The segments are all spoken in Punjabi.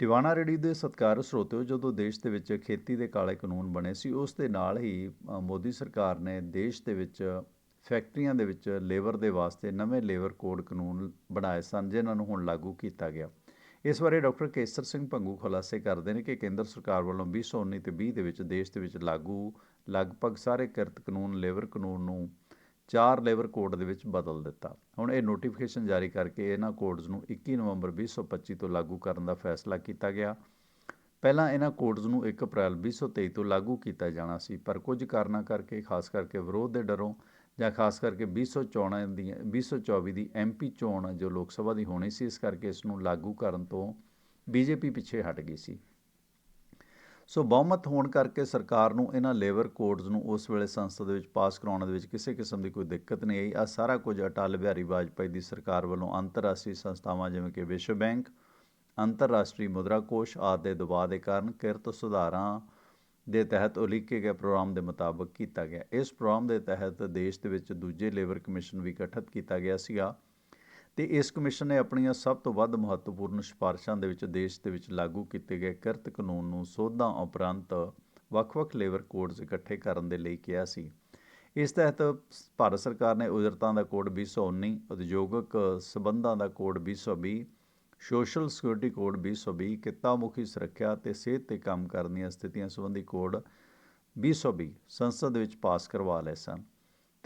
ਟਿਵਾਣਾ ਰੇਡੀ ਦੇ ਸਤਿਕਾਰ ਸਰੋਤਿਓ, ਜਦੋਂ ਦੇਸ਼ ਦੇ ਵਿੱਚ ਖੇਤੀ ਦੇ ਕਾਲੇ ਕਾਨੂੰਨ ਬਣੇ ਸੀ, ਉਸ ਦੇ ਨਾਲ ਹੀ ਮੋਦੀ ਸਰਕਾਰ ਨੇ ਦੇਸ਼ ਦੇ ਵਿੱਚ ਫੈਕਟਰੀਆਂ ਦੇ ਵਿੱਚ ਲੇਬਰ ਦੇ ਵਾਸਤੇ ਨਵੇਂ ਲੇਬਰ ਕੋਡ ਕਾਨੂੰਨ ਬਣਾਏ ਸਨ, ਜਿਨ੍ਹਾਂ ਨੂੰ ਹੁਣ ਲਾਗੂ ਕੀਤਾ ਗਿਆ। ਇਸ ਬਾਰੇ ਡਾਕਟਰ ਕੇਸਰ ਸਿੰਘ ਭੰਗੂ ਖੁਲਾਸੇ ਕਰਦੇ ਨੇ ਕਿ ਕੇਂਦਰ ਸਰਕਾਰ ਵੱਲੋਂ 2019 ਤੇ 20 ਦੇ ਵਿੱਚ ਦੇਸ਼ ਦੇ ਵਿੱਚ ਲਾਗੂ, ਲਗਭਗ ਸਾਰੇ ਕਿਰਤ ਕਾਨੂੰਨ, ਲੇਬਰ ਕਾਨੂੰਨ ਨੂੰ ਚਾਰ ਲੇਬਰ ਕੋਡ ਦੇ ਵਿੱਚ ਬਦਲ ਦਿੱਤਾ। ਹੁਣ ਇਹ ਨੋਟੀਫਿਕੇਸ਼ਨ ਜਾਰੀ ਕਰਕੇ ਇਹਨਾਂ ਕੋਡਸ ਨੂੰ 21 ਨਵੰਬਰ 2025 ਤੋਂ ਲਾਗੂ ਕਰਨ ਦਾ ਫੈਸਲਾ ਕੀਤਾ ਗਿਆ। ਪਹਿਲਾਂ ਇਹਨਾਂ ਕੋਡਸ ਨੂੰ 1 ਅਪ੍ਰੈਲ 2023 ਤੋਂ ਲਾਗੂ ਕੀਤਾ ਜਾਣਾ ਸੀ, ਪਰ ਕੁਝ ਕਾਰਨਾਂ ਕਰਕੇ, ਖਾਸ ਕਰਕੇ ਵਿਰੋਧ ਦੇ ਡਰੋਂ ਜਾਂ ਖਾਸ ਕਰਕੇ 2024 ਦੀ 2024 ਦੀ ਐਮਪੀ ਚੋਣ ਜੋ ਲੋਕ ਸਭਾ ਦੀ ਹੋਣੀ ਸੀ, ਇਸ ਕਰਕੇ ਇਸ ਨੂੰ ਲਾਗੂ ਕਰਨ ਤੋਂ ਬੀਜੇਪੀ ਪਿੱਛੇ ਹਟ ਗਈ ਸੀ। ਸੋ ਬਹੁਮਤ ਹੋਣ ਕਰਕੇ ਸਰਕਾਰ ਨੂੰ ਇਹਨਾਂ ਲੇਬਰ ਕੋਡਸ ਨੂੰ ਉਸ ਵੇਲੇ ਸੰਸਦ ਦੇ ਵਿੱਚ ਪਾਸ ਕਰਾਉਣ ਦੇ ਵਿੱਚ ਕਿਸੇ ਕਿਸਮ ਦੀ ਕੋਈ ਦਿੱਕਤ ਨਹੀਂ ਆਈ। ਆ ਸਾਰਾ ਕੁਝ ਅਟਲ ਬਿਹਾਰੀ ਵਾਜਪਾਈ ਦੀ ਸਰਕਾਰ ਵੱਲੋਂ ਅੰਤਰਰਾਸ਼ਟਰੀ ਸੰਸਥਾਵਾਂ ਜਿਵੇਂ ਕਿ ਵਿਸ਼ਵ ਬੈਂਕ, ਅੰਤਰਰਾਸ਼ਟਰੀ ਮੁਦਰਾ ਕੋਸ਼ ਆਦਿ ਦੇ ਦਬਾਅ ਦੇ ਕਾਰਨ ਕਿਰਤ ਸੁਧਾਰਾਂ ਦੇ ਤਹਿਤ ਉਲੀਕੇ ਗਏ ਪ੍ਰੋਗਰਾਮ ਦੇ ਮੁਤਾਬਕ ਕੀਤਾ ਗਿਆ। ਇਸ ਪ੍ਰੋਗਰਾਮ ਦੇ ਤਹਿਤ ਦੇਸ਼ ਦੇ ਵਿੱਚ ਦੂਜੇ ਲੇਬਰ ਕਮਿਸ਼ਨ ਵੀ ਗਠਿਤ ਕੀਤਾ ਗਿਆ ਸੀਗਾ। ਤੇ ਇਸ ਕਮਿਸ਼ਨ ਨੇ ਆਪਣੀਆਂ ਸਭ ਤੋਂ ਵੱਧ ਮਹੱਤਵਪੂਰਨ ਸਿਫਾਰਸ਼ਾਂ ਦੇ ਵਿੱਚ ਦੇਸ਼ ਦੇ ਵਿੱਚ ਲਾਗੂ ਕੀਤੇ ਗਏ ਕਿਰਤ ਕਾਨੂੰਨ ਨੂੰ ਸੋਧਾਂ ਉਪਰੰਤ ਵੱਖ-ਵੱਖ ਲੇਬਰ ਕੋਡਸ ਇਕੱਠੇ ਕਰਨ ਦੇ ਲਈ ਕਿਹਾ ਸੀ। ਇਸ ਤਹਿਤ ਭਾਰਤ ਸਰਕਾਰ ਨੇ ਉਜਰਤਾਂ ਦਾ ਕੋਡ 2019 ਉਦਯੋਗਿਕ ਸਬੰਧਾਂ ਦਾ ਕੋਡ 2020 ਸੋਸ਼ਲ ਸਿਕਿਉਰਿਟੀ ਕੋਡ 2020 ਕਿੱਤਾ ਮੁਖੀ ਸੁਰੱਖਿਆ ਤੇ ਸਿਹਤ ਤੇ ਕੰਮ ਕਰਨ ਦੀਆਂ ਸਥਿਤੀਆਂ ਸੰਬੰਧੀ ਕੋਡ 2020 ਸੰਸਦ ਵਿੱਚ ਪਾਸ ਕਰਵਾ ਲਏ ਸਨ।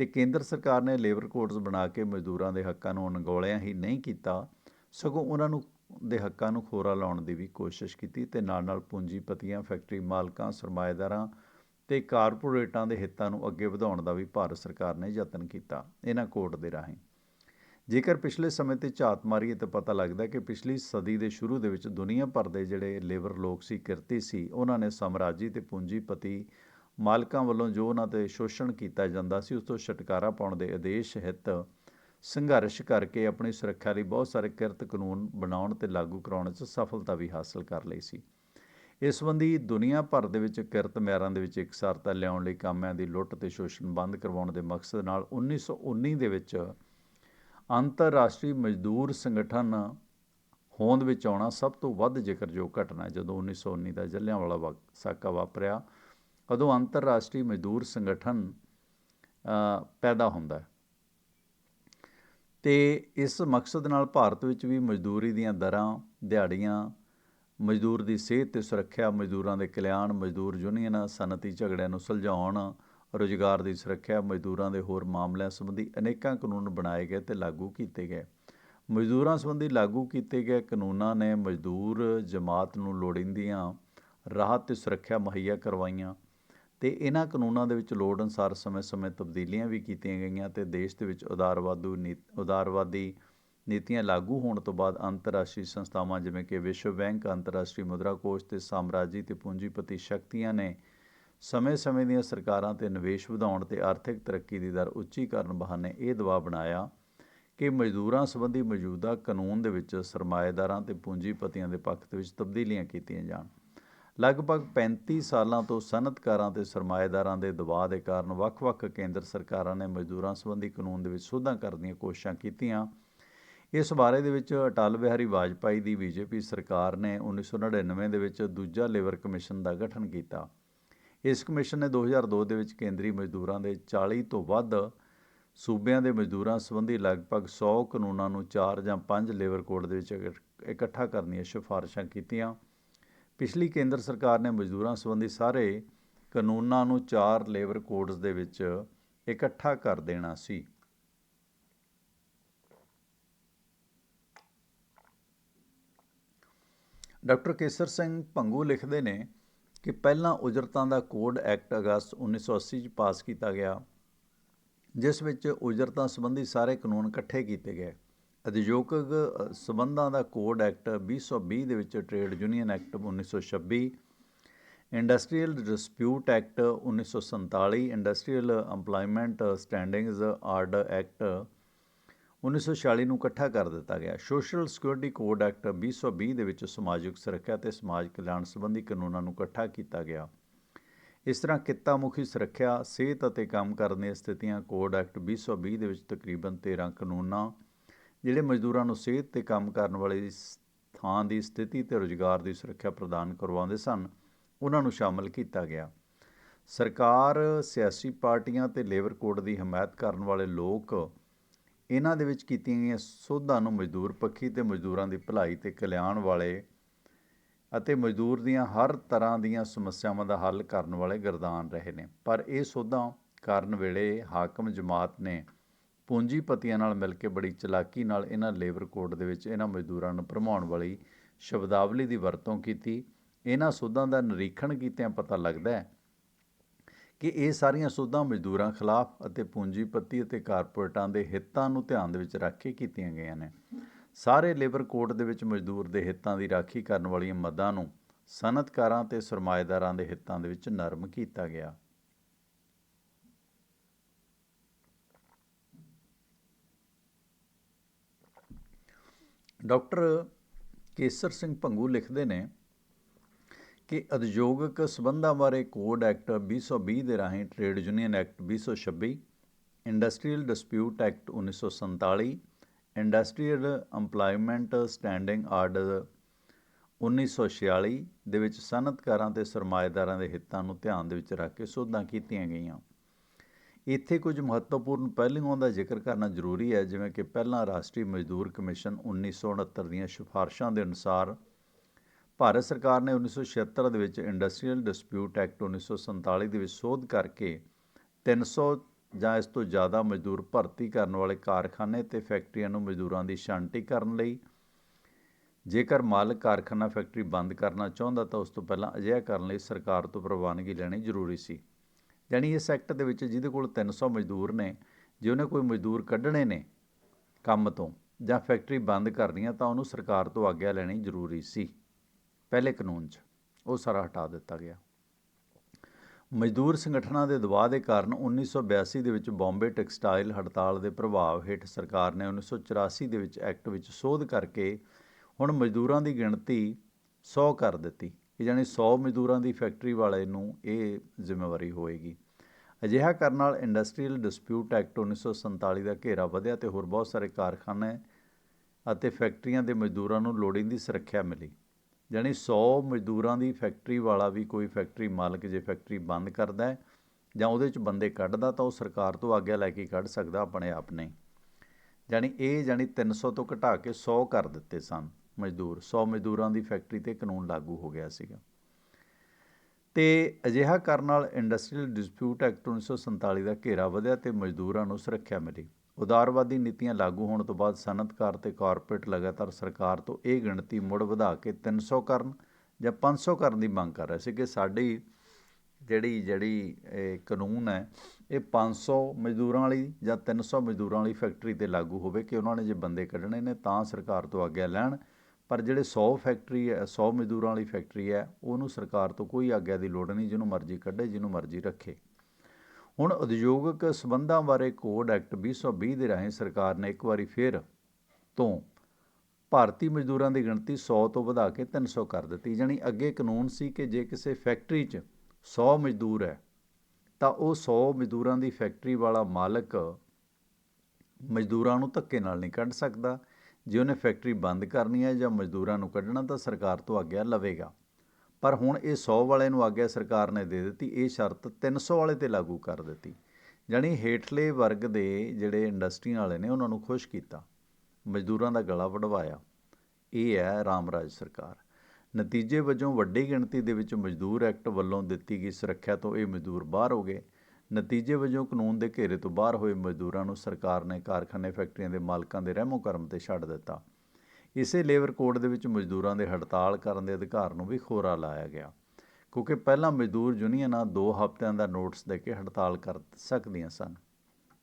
ਤੇ ਕੇਂਦਰ ਸਰਕਾਰ ਨੇ ਲੇਬਰ ਕੋਡਸ ਬਣਾ ਕੇ ਮਜ਼ਦੂਰਾਂ ਦੇ ਹੱਕਾਂ ਨੂੰ ਅਣਗੌਲਿਆਂ ਹੀ ਨਹੀਂ ਕੀਤਾ, ਸਗੋਂ ਉਹਨਾਂ ਨੂੰ, ਦੇ ਹੱਕਾਂ ਨੂੰ ਖੋਰਾ ਲਾਉਣ ਦੀ ਵੀ ਕੋਸ਼ਿਸ਼ ਕੀਤੀ ਤੇ ਨਾਲ ਨਾਲ ਪੂੰਜੀਪਤੀਆਂ, ਫੈਕਟਰੀ ਮਾਲਕਾਂ, ਸਰਮਾਏਦਾਰਾਂ ਤੇ ਕਾਰਪੋਰੇਟਾਂ ਦੇ ਹਿੱਤਾਂ ਨੂੰ ਅੱਗੇ ਵਧਾਉਣ ਦਾ ਵੀ ਭਾਰਤ ਸਰਕਾਰ ਨੇ ਯਤਨ ਕੀਤਾ, ਇਹਨਾਂ ਕੋਡ ਦੇ ਰਾਹੀਂ। ਜੇਕਰ ਪਿਛਲੇ ਸਮੇਂ ਤੇ ਝਾਤ ਮਾਰੀਏ ਤਾਂ ਪਤਾ ਲੱਗਦਾ ਕਿ ਪਿਛਲੀ ਸਦੀ ਦੇ ਸ਼ੁਰੂ ਦੇ ਵਿੱਚ ਦੁਨੀਆ ਭਰ ਦੇ ਜਿਹੜੇ ਲੇਬਰ ਲੋਕ ਸੀ, ਕਿਰਤੀ ਸੀ, ਉਹਨਾਂ ਨੇ ਸਾਮਰਾਜੀ ਤੇ ਪੂੰਜੀਪਤੀ ਮਾਲਕਾਂ ਵੱਲੋਂ ਜੋ ਉਹਨਾਂ ਤੇ ਸ਼ੋਸ਼ਣ ਕੀਤਾ ਜਾਂਦਾ ਸੀ, ਉਸ ਤੋਂ ਛੁਟਕਾਰਾ ਪਾਉਣ ਦੇ ਆਦੇਸ਼ ਹਿੱਤ ਸੰਘਰਸ਼ ਕਰਕੇ ਆਪਣੀ ਸੁਰੱਖਿਆ ਲਈ ਬਹੁਤ ਸਾਰੇ ਕਿਰਤ ਕਾਨੂੰਨ ਬਣਾਉਣ ਤੇ ਲਾਗੂ ਕਰਾਉਣ 'ਚ ਸਫਲਤਾ ਵੀ ਹਾਸਲ ਕਰ ਲਈ ਸੀ। ਇਸ ਸੰਬੰਧੀ ਦੁਨੀਆ ਭਰ ਦੇ ਵਿੱਚ ਕਿਰਤ ਮਿਆਰਾਂ ਦੇ ਵਿੱਚ ਇਕਸਾਰਤਾ ਲਿਆਉਣ ਲਈ ਕਾਮਿਆਂ ਦੀ ਲੁੱਟ ਤੇ ਸ਼ੋਸ਼ਣ ਬੰਦ ਕਰਵਾਉਣ ਦੇ ਮਕਸਦ ਨਾਲ 1919 ਦੇ ਵਿੱਚ ਅੰਤਰਰਾਸ਼ਟਰੀ ਮਜ਼ਦੂਰ ਸੰਗਠਨ ਹੋਂਦ ਵਿੱਚ ਆਉਣਾ ਸਭ ਤੋਂ ਵੱਧ ਜ਼ਿਕਰਯੋਗ ਘਟਨਾ ਹੈ। ਜਦੋਂ 1919 ਦਾ ਜਲਿਆਂਵਾਲਾ ਬਾਗ ਸਾਕਾ ਵਾਪਰਿਆ ਉਦੋਂ ਅੰਤਰਰਾਸ਼ਟਰੀ ਮਜ਼ਦੂਰ ਸੰਗਠਨ ਪੈਦਾ ਹੁੰਦਾ ਹੈ। ਤੇ ਇਸ ਮਕਸਦ ਨਾਲ ਭਾਰਤ ਵਿੱਚ ਵੀ ਮਜ਼ਦੂਰੀ ਦੀਆਂ ਦਰਾਂ, ਦਿਹਾੜੀਆਂ, ਮਜ਼ਦੂਰ ਦੀ ਸਿਹਤ ਤੇ ਸੁਰੱਖਿਆ, ਮਜ਼ਦੂਰਾਂ ਦੇ ਕਲਿਆਣ, ਮਜ਼ਦੂਰ ਯੂਨੀਅਨਾਂ, ਸਨਅਤੀ ਝਗੜਿਆਂ ਨੂੰ ਸੁਲਝਾਉਣ, ਰੁਜ਼ਗਾਰ ਦੀ ਸੁਰੱਖਿਆ, ਮਜ਼ਦੂਰਾਂ ਦੇ ਹੋਰ ਮਾਮਲਿਆਂ ਸੰਬੰਧੀ ਅਨੇਕਾਂ ਕਾਨੂੰਨ ਬਣਾਏ ਗਏ ਤੇ ਲਾਗੂ ਕੀਤੇ ਗਏ। ਮਜ਼ਦੂਰਾਂ ਸੰਬੰਧੀ ਲਾਗੂ ਕੀਤੇ ਗਏ ਕਾਨੂੰਨਾਂ ਨੇ ਮਜ਼ਦੂਰ ਜਮਾਤ ਨੂੰ ਲੋੜੀਂਦੀਆਂ, ਰਾਹਤ ਤੇ ਸੁਰੱਖਿਆ ਮੁਹੱਈਆ ਕਰਵਾਈਆਂ। ਅਤੇ ਇਹਨਾਂ ਕਾਨੂੰਨਾਂ ਦੇ ਵਿੱਚ ਲੋੜ ਅਨੁਸਾਰ ਸਮੇਂ-ਸਮੇਂ ਤਬਦੀਲੀਆਂ ਵੀ ਕੀਤੀਆਂ ਗਈਆਂ ਅਤੇ ਦੇਸ਼ ਦੇ ਵਿੱਚ ਉਦਾਰਵਾਦੂ ਨੀ ਉਦਾਰਵਾਦੀ ਨੀਤੀਆਂ ਲਾਗੂ ਹੋਣ ਤੋਂ ਬਾਅਦ ਅੰਤਰਰਾਸ਼ਟਰੀ ਸੰਸਥਾਵਾਂ ਜਿਵੇਂ ਕਿ ਵਿਸ਼ਵ ਬੈਂਕ, ਅੰਤਰਰਾਸ਼ਟਰੀ ਮੁਦਰਾ ਕੋਸ਼ ਤੇ ਸਾਮਰਾਜੀ ਤੇ ਪੂੰਜੀਪਤੀ ਸ਼ਕਤੀਆਂ ਨੇ ਸਮੇਂ-ਸਮੇਂ ਦੀਆਂ ਸਰਕਾਰਾਂ ਤੇ ਨਿਵੇਸ਼ ਵਧਾਉਣ ਤੇ ਆਰਥਿਕ ਤਰੱਕੀ ਦੀ ਦਰ ਉੱਚੀ ਕਰਨ ਬਹਾਨੇ ਇਹ ਦਬਾਅ ਬਣਾਇਆ ਕਿ ਮਜ਼ਦੂਰਾਂ ਸੰਬੰਧੀ ਮੌਜੂਦਾ ਕਾਨੂੰਨ ਦੇ ਵਿੱਚ ਸਰਮਾਏਦਾਰਾਂ ਤੇ ਪੂੰਜੀਪਤੀਆਂ ਦੇ ਪੱਖ ਦੇ ਵਿੱਚ ਤਬਦੀਲੀਆਂ ਕੀਤੀਆਂ ਜਾਣ। ਲਗਭਗ 35 ਸਾਲਾਂ ਤੋਂ ਸਨਅਤਕਾਰਾਂ ਤੇ ਸਰਮਾਏਦਾਰਾਂ ਦੇ ਦਬਾਅ ਦੇ ਕਾਰਨ ਵੱਖ-ਵੱਖ ਕੇਂਦਰ ਸਰਕਾਰਾਂ ਨੇ ਮਜ਼ਦੂਰਾਂ ਸੰਬੰਧੀ ਕਾਨੂੰਨ ਦੇ ਵਿੱਚ ਸੋਧਾਂ ਕਰਨ ਦੀਆਂ ਕੋਸ਼ਿਸ਼ਾਂ ਕੀਤੀਆਂ। ਇਸ ਬਾਰੇ ਦੇ ਵਿੱਚ ਅਟਲ ਬਿਹਾਰੀ ਵਾਜਪਾਈ ਦੀ ਬੀਜੇਪੀ ਸਰਕਾਰ ਨੇ 1999 ਦੇ ਵਿੱਚ ਦੂਜਾ ਲੇਬਰ ਕਮਿਸ਼ਨ ਦਾ ਗਠਨ ਕੀਤਾ। ਇਸ ਕਮਿਸ਼ਨ ਨੇ 2002 ਦੇ ਵਿੱਚ ਕੇਂਦਰੀ ਮਜ਼ਦੂਰਾਂ ਦੇ 40 ਤੋਂ ਵੱਧ ਸੂਬਿਆਂ ਦੇ ਮਜ਼ਦੂਰਾਂ ਸੰਬੰਧੀ ਲਗਭਗ 100 ਕਾਨੂੰਨਾਂ ਨੂੰ 4 ਜਾਂ 5 ਲੇਬਰ ਕੋਡ ਦੇ ਵਿੱਚ ਇਕੱਠਾ ਕਰਨ ਦੀਆਂ ਸਿਫਾਰਸ਼ਾਂ ਕੀਤੀਆਂ। ਪਿਛਲੀ ਕੇਂਦਰ ਸਰਕਾਰ ਨੇ ਮਜ਼ਦੂਰਾਂ ਸੰਬੰਧੀ ਸਾਰੇ ਕਾਨੂੰਨਾਂ ਨੂੰ ਚਾਰ ਲੇਬਰ ਕੋਡਸ ਦੇ ਵਿੱਚ ਇਕੱਠਾ ਕਰ ਦੇਣਾ ਸੀ। ਡਾਕਟਰ ਕੇਸਰ ਸਿੰਘ ਭੰਗੂ ਲਿਖਦੇ ਨੇ ਕਿ ਪਹਿਲਾਂ ਉਜਰਤਾਂ ਦਾ ਕੋਡ ਐਕਟ ਅਗਸਤ 1980 ਚ ਪਾਸ ਕੀਤਾ ਗਿਆ, ਜਿਸ ਵਿੱਚ ਉਜਰਤਾਂ ਸੰਬੰਧੀ ਸਾਰੇ ਕਾਨੂੰਨ ਇਕੱਠੇ ਕੀਤੇ ਗਏ। ਉਦਯੋਗਿਕ ਅ, ਸਬੰਧਾਂ ਦਾ ਕੋਡ ਐਕਟ 2020 ਦੇ ਵਿੱਚ trade union act 1926 industrial dispute act 1947 industrial employment standings order act 1946 ਨੂੰ ਇਕੱਠਾ ਕਰ ਦਿੱਤਾ ਗਿਆ। ਸੋਸ਼ਲ ਸਿਕਿਉਰਿਟੀ ਕੋਡ ਐਕਟ 2020 ਦੇ ਵਿੱਚ ਸਮਾਜਿਕ ਸੁਰੱਖਿਆ ਤੇ ਸਮਾਜ ਕਲਿਆਣ ਸੰਬੰਧੀ ਕਾਨੂੰਨਾਂ ਨੂੰ ਇਕੱਠਾ ਕੀਤਾ ਗਿਆ। ਇਸ ਤਰ੍ਹਾਂ ਕਿੱਤਾ ਮੁਖੀ ਸੁਰੱਖਿਆ ਸਿਹਤ ਅਤੇ ਕੰਮ ਕਰਨ ਦੀਆਂ ਸਥਿਤੀਆਂ ਕੋਡ ਐਕਟ 2020 ਦੇ ਵਿੱਚ ਤਕਰੀਬਨ 13 ਕਾਨੂੰਨਾਂ ਜਿਹੜੇ ਮਜ਼ਦੂਰਾਂ ਨੂੰ ਸਿਹਤ ਤੇ ਕੰਮ ਕਰਨ ਵਾਲੇ ਥਾਂ ਦੀ ਸਥਿਤੀ ਤੇ ਰੁਜ਼ਗਾਰ ਦੀ ਸੁਰੱਖਿਆ ਪ੍ਰਦਾਨ ਕਰਵਾਉਂਦੇ ਸਨ, ਉਹਨਾਂ ਨੂੰ ਸ਼ਾਮਲ ਕੀਤਾ ਗਿਆ। ਸਰਕਾਰ, ਸਿਆਸੀ ਪਾਰਟੀਆਂ ਤੇ ਲੇਬਰ ਕੋਡ ਦੀ ਹਮਾਇਤ ਕਰਨ ਵਾਲੇ ਲੋਕ ਇਹਨਾਂ ਦੇ ਵਿੱਚ ਕੀਤੀਆਂ ਗਈਆਂ ਸੋਧਾਂ ਨੂੰ ਮਜ਼ਦੂਰ ਪੱਖੀ ਤੇ ਮਜ਼ਦੂਰਾਂ ਦੀ ਭਲਾਈ ਤੇ ਕਲਿਆਣ ਵਾਲੇ ਅਤੇ ਮਜ਼ਦੂਰ ਦੀਆਂ ਹਰ ਤਰ੍ਹਾਂ ਦੀਆਂ ਸਮੱਸਿਆਵਾਂ ਦਾ ਹੱਲ ਕਰਨ ਵਾਲੇ ਗਰਦਾਨ ਰਹੇ ਨੇ। ਪਰ ਇਹ ਸੋਧਾਂ ਕਰਨ ਵੇਲੇ ਹਾਕਮ ਜਮਾਤ ਨੇ ਪੂੰਜੀਪਤੀਆਂ ਨਾਲ ਮਿਲ ਕੇ ਬੜੀ ਚਲਾਕੀ ਨਾਲ ਇਹਨਾਂ ਲੇਬਰ ਕੋਡ ਦੇ ਵਿੱਚ ਇਹਨਾਂ ਮਜ਼ਦੂਰਾਂ ਨੂੰ ਭਰਮਾਉਣ ਵਾਲੀ ਸ਼ਬਦਾਵਲੀ ਦੀ ਵਰਤੋਂ ਕੀਤੀ। ਇਹਨਾਂ ਸੋਧਾਂ ਦਾ ਨਿਰੀਖਣ ਕੀਤਿਆਂ ਪਤਾ ਲੱਗਦਾ ਹੈ ਕਿ ਇਹ ਸਾਰੀਆਂ ਸੋਧਾਂ ਮਜ਼ਦੂਰਾਂ ਖਿਲਾਫ ਅਤੇ ਪੂੰਜੀਪਤੀ ਅਤੇ ਕਾਰਪੋਰੇਟਾਂ ਦੇ ਹਿੱਤਾਂ ਨੂੰ ਧਿਆਨ ਦੇ ਵਿੱਚ ਰੱਖ ਕੇ ਕੀਤੀਆਂ ਗਈਆਂ ਨੇ। ਸਾਰੇ ਲੇਬਰ ਕੋਡ ਦੇ ਵਿੱਚ ਮਜ਼ਦੂਰ ਦੇ ਹਿੱਤਾਂ ਦੀ ਰਾਖੀ ਕਰਨ ਵਾਲੀਆਂ ਮਦਾਂ ਨੂੰ ਸਨਅਤਕਾਰਾਂ ਤੇ ਸਰਮਾਏਦਾਰਾਂ ਦੇ ਹਿੱਤਾਂ ਦੇ ਵਿੱਚ ਨਰਮ ਕੀਤਾ ਗਿਆ। ਡਾਕਟਰ ਕੇਸਰ ਸਿੰਘ ਭੰਗੂ ਲਿਖਦੇ ਨੇ ਕਿ ਉਦਯੋਗਿਕ ਸਬੰਧਾਂ ਬਾਰੇ ਕੋਡ ਐਕਟ 2020 ਦੇ ਰਾਹੀਂ trade union act 2026 industrial dispute act 1947 industrial employment standing order 1946 ਦੇ ਵਿੱਚ ਸਨਅਤਕਾਰਾਂ ਤੇ ਸਰਮਾਏਦਾਰਾਂ ਦੇ ਹਿੱਤਾਂ ਨੂੰ ਧਿਆਨ ਦੇ ਵਿੱਚ ਰੱਖ ਕੇ ਸੋਧਾਂ ਕੀਤੀਆਂ ਗਈਆਂ। ਇੱਥੇ ਕੁਝ ਮਹੱਤਵਪੂਰਨ ਪਹਿਲੂਆਂ ਦਾ ਜ਼ਿਕਰ ਕਰਨਾ ਜ਼ਰੂਰੀ ਹੈ, ਜਿਵੇਂ ਕਿ ਪਹਿਲਾਂ ਰਾਸ਼ਟਰੀ ਮਜ਼ਦੂਰ ਕਮਿਸ਼ਨ 1969 ਦੀਆਂ ਸਿਫਾਰਸ਼ਾਂ ਦੇ ਅਨੁਸਾਰ ਭਾਰਤ ਸਰਕਾਰ ਨੇ 1976 ਦੇ ਵਿੱਚ ਇੰਡਸਟਰੀਅਲ ਡਿਸਪਿਊਟ ਐਕਟ 1947 ਦੇ ਵਿੱਚ ਸੋਧ ਕਰਕੇ 300 ਜਾਂ ਇਸ ਤੋਂ ਜ਼ਿਆਦਾ ਮਜ਼ਦੂਰ ਭਰਤੀ ਕਰਨ ਵਾਲੇ ਕਾਰਖਾਨੇ ਤੇ ਫੈਕਟਰੀਆਂ ਨੂੰ ਮਜ਼ਦੂਰਾਂ ਦੀ ਛਾਂਟੀ ਕਰਨ ਲਈ। ਜੇਕਰ ਮਾਲਕ ਕਾਰਖਾਨਾ ਫੈਕਟਰੀ ਬੰਦ ਕਰਨਾ ਚਾਹੁੰਦਾ ਤਾਂ ਉਸ ਤੋਂ ਪਹਿਲਾਂ ਅਜਿਹਾ ਕਰਨ ਲਈ ਸਰਕਾਰ ਤੋਂ ਪ੍ਰਵਾਨਗੀ ਲੈਣੀ ਜ਼ਰੂਰੀ ਸੀ। ਯਾਨੀ ਇਸ ਐਕਟ ਦੇ ਵਿੱਚ ਜਿਹਦੇ ਕੋਲ 300 ਮਜ਼ਦੂਰ ਨੇ, ਜੇ ਉਹਨੇ ਕੋਈ ਮਜ਼ਦੂਰ ਕੱਢਣੇ ਨੇ ਕੰਮ ਤੋਂ ਜਾਂ ਫੈਕਟਰੀ ਬੰਦ ਕਰਨੀ ਆ ਤਾਂ ਉਹਨੂੰ ਸਰਕਾਰ ਤੋਂ ਆਗਿਆ ਲੈਣੀ ਜ਼ਰੂਰੀ ਸੀ। ਪਹਿਲੇ ਕਾਨੂੰਨ 'ਚ ਉਹ ਸਾਰਾ ਹਟਾ ਦਿੱਤਾ ਗਿਆ। ਮਜ਼ਦੂਰ ਸੰਗਠਨਾਂ ਦੇ ਦਬਾਅ ਦੇ ਕਾਰਨ 1982 ਦੇ ਵਿੱਚ ਬੰਬੇ ਟੈਕਸਟਾਈਲ ਹੜਤਾਲ ਦੇ ਪ੍ਰਭਾਵ ਹੇਠ ਸਰਕਾਰ ਨੇ 1984 ਦੇ ਵਿੱਚ ਐਕਟ ਵਿੱਚ ਸੋਧ ਕਰਕੇ ਹੁਣ ਮਜ਼ਦੂਰਾਂ ਦੀ ਗਿਣਤੀ 100 ਕਰ ਦਿੱਤੀ। ਕਿ ਜਾਨੀ 100 ਮਜ਼ਦੂਰਾਂ ਦੀ ਫੈਕਟਰੀ ਵਾਲੇ ਨੂੰ ਇਹ ਜ਼ਿੰਮੇਵਾਰੀ ਹੋਏਗੀ। ਅਜਿਹਾ ਕਰਨ ਨਾਲ ਇੰਡਸਟਰੀਅਲ ਡਿਸਪਿਊਟ ਐਕਟ 1947 ਦਾ ਘੇਰਾ ਵਧਿਆ ਤੇ ਹੋਰ ਬਹੁਤ ਸਾਰੇ ਕਾਰਖਾਨੇ ਅਤੇ ਫੈਕਟਰੀਆਂ ਦੇ ਮਜ਼ਦੂਰਾਂ ਨੂੰ ਲੋੜੀਂਦੀ ਸੁਰੱਖਿਆ ਮਿਲੀ। ਜਾਨੀ 100 ਮਜ਼ਦੂਰਾਂ ਦੀ ਫੈਕਟਰੀ ਵਾਲਾ ਵੀ ਕੋਈ ਫੈਕਟਰੀ ਮਾਲਕ ਜੇ ਫੈਕਟਰੀ ਬੰਦ ਕਰਦਾ ਹੈ ਜਾਂ ਉਹਦੇ ਚ ਬੰਦੇ ਕੱਢਦਾ ਤਾਂ ਉਹ ਸਰਕਾਰ ਤੋਂ ਆਗਿਆ ਲੈ ਕੇ ਕੱਢ ਸਕਦਾ ਆਪਣੇ ਆਪ ਨਹੀਂ ਜਾਨੀ ਇਹ ਜਾਨੀ 300 ਤੋਂ ਘਟਾ ਕੇ 100 ਕਰ ਦਿੱਤੇ ਸਨ। ਮਜ਼ਦੂਰ 100 ਮਜ਼ਦੂਰਾਂ ਦੀ ਫੈਕਟਰੀ ਤੇ ਕਾਨੂੰਨ ਲਾਗੂ ਹੋ ਗਿਆ ਸੀਗਾ। ਤੇ ਅਜਿਹਾ ਕਰਨ ਨਾਲ ਇੰਡਸਟਰੀਅਲ ਡਿਸਪਿਊਟ ਐਕਟ 1947 ਦਾ ਘੇਰਾ ਵਧਿਆ ਤੇ ਮਜ਼ਦੂਰਾਂ ਨੂੰ ਸੁਰੱਖਿਆ ਮਿਲੀ। ਉਦਾਰਵਾਦੀ ਨੀਤੀਆਂ ਲਾਗੂ ਹੋਣ ਤੋਂ ਬਾਅਦ ਸਨਅਤਕਾਰ ਤੇ ਕਾਰਪੋਰੇਟ ਲਗਾਤਾਰ ਸਰਕਾਰ ਤੋਂ ਇਹ ਗਿਣਤੀ ਮੁੜ ਵਧਾ ਕੇ 300 ਕਰਨ ਜਾਂ 500 ਕਰਨ ਦੀ ਮੰਗ ਕਰ ਰਹੇ ਸੀ ਕਿ ਸਾਡੀ ਜਿਹੜੀ ਜਿਹੜੀ ਕਾਨੂੰਨ ਹੈ, ਇਹ 500 ਮਜ਼ਦੂਰਾਂ ਵਾਲੀ ਜਾਂ 300 ਮਜ਼ਦੂਰਾਂ ਵਾਲੀ ਫੈਕਟਰੀ ਤੇ ਲਾਗੂ ਹੋਵੇ ਕਿ ਉਹਨਾਂ ਨੇ ਜੇ ਬੰਦੇ ਕੱਢਣੇ ਨੇ ਤਾਂ ਸਰਕਾਰ ਤੋਂ ਆਗਿਆ ਲੈਣ ਪਰ ਜਿਹੜੇ 100 ਫੈਕਟਰੀ ਹੈ 100 ਮਜ਼ਦੂਰਾਂ ਵਾਲੀ ਫੈਕਟਰੀ ਹੈ, ਉਹਨੂੰ ਸਰਕਾਰ ਤੋਂ ਕੋਈ ਆਗਿਆ ਦੀ ਲੋੜ ਨਹੀਂ, ਜਿਹਨੂੰ ਮਰਜ਼ੀ ਕੱਢੇ, ਜਿਹਨੂੰ ਮਰਜ਼ੀ ਰੱਖੇ। ਹੁਣ ਉਦਯੋਗਿਕ ਸਬੰਧਾਂ ਬਾਰੇ ਕੋਡ ਐਕਟ 2020 ਦੇ ਰਾਹੀਂ ਸਰਕਾਰ ਨੇ ਇੱਕ ਵਾਰੀ ਫਿਰ ਤੋਂ ਭਾਰਤੀ ਮਜ਼ਦੂਰਾਂ ਦੀ ਗਿਣਤੀ 100 ਤੋਂ ਵਧਾ ਕੇ 300 ਕਰ ਦਿੱਤੀ। ਜਾਨੀ ਅੱਗੇ ਕਾਨੂੰਨ ਸੀ ਕਿ ਜੇ ਕਿਸੇ ਫੈਕਟਰੀ 'ਚ 100 ਮਜ਼ਦੂਰ ਹੈ, ਤਾਂ ਉਹ 100 ਮਜ਼ਦੂਰਾਂ ਦੀ ਫੈਕਟਰੀ ਵਾਲਾ ਮਾਲਕ ਮਜ਼ਦੂਰਾਂ ਨੂੰ ਧੱਕੇ ਨਾਲ ਨਹੀਂ ਕੱਢ ਸਕਦਾ। ਜੇ ਉਹਨੇ ਫੈਕਟਰੀ ਬੰਦ ਕਰਨੀ ਹੈ ਜਾਂ ਮਜ਼ਦੂਰਾਂ ਨੂੰ ਕੱਢਣਾ, ਤਾਂ ਸਰਕਾਰ ਤੋਂ ਆਗਿਆ ਲਵੇਗਾ। ਪਰ ਹੁਣ ਇਹ 100 ਵਾਲੇ ਨੂੰ ਆਗਿਆ ਸਰਕਾਰ ਨੇ ਦੇ ਦਿੱਤੀ, ਇਹ ਸ਼ਰਤ 300 ਵਾਲੇ ਤੇ ਲਾਗੂ ਕਰ ਦਿੱਤੀ। ਜਾਨੀ ਹੇਠਲੇ ਵਰਗ ਦੇ ਜਿਹੜੇ ਇੰਡਸਟਰੀਆਂ ਵਾਲੇ ਨੇ, ਉਹਨਾਂ ਨੂੰ ਖੁਸ਼ ਕੀਤਾ। ਮਜ਼ਦੂਰਾਂ ਦਾ ਗਲਾ ਵਡਵਾਇਆ। ਇਹ ਹੈ ਰਾਮਰਾਜ ਸਰਕਾਰ। ਨਤੀਜੇ ਵਜੋਂ ਵੱਡੀ ਗਿਣਤੀ ਦੇ ਵਿੱਚ ਮਜ਼ਦੂਰ ਐਕਟ ਵੱਲੋਂ ਦਿੱਤੀ ਗਈ ਸੁਰੱਖਿਆ ਤੋਂ ਇਹ ਮਜ਼ਦੂਰ ਬਾਹਰ ਹੋ ਗਏ। ਨਤੀਜੇ ਵਜੋਂ ਕਾਨੂੰਨ ਦੇ ਘੇਰੇ ਤੋਂ ਬਾਹਰ ਹੋਏ ਮਜ਼ਦੂਰਾਂ ਨੂੰ ਸਰਕਾਰ ਨੇ ਕਾਰਖਾਨੇ ਫੈਕਟਰੀਆਂ ਦੇ ਮਾਲਕਾਂ ਦੇ ਰਹਿਮੋ ਕਰਮ ਤੇ ਛੱਡ ਦਿੱਤਾ। ਇਸੇ ਲੇਬਰ ਕੋਡ ਦੇ ਵਿੱਚ ਮਜ਼ਦੂਰਾਂ ਦੇ ਹੜਤਾਲ ਕਰਨ ਦੇ ਅਧਿਕਾਰ ਨੂੰ ਵੀ ਖੋਰਾ ਲਾਇਆ ਗਿਆ, ਕਿਉਂਕਿ ਪਹਿਲਾਂ ਮਜ਼ਦੂਰ ਯੂਨੀਅਨਾਂ 2 ਹਫ਼ਤਿਆਂ ਦਾ ਨੋਟਿਸ ਦੇ ਕੇ ਹੜਤਾਲ ਕਰ ਸਕਦੀਆਂ ਸਨ,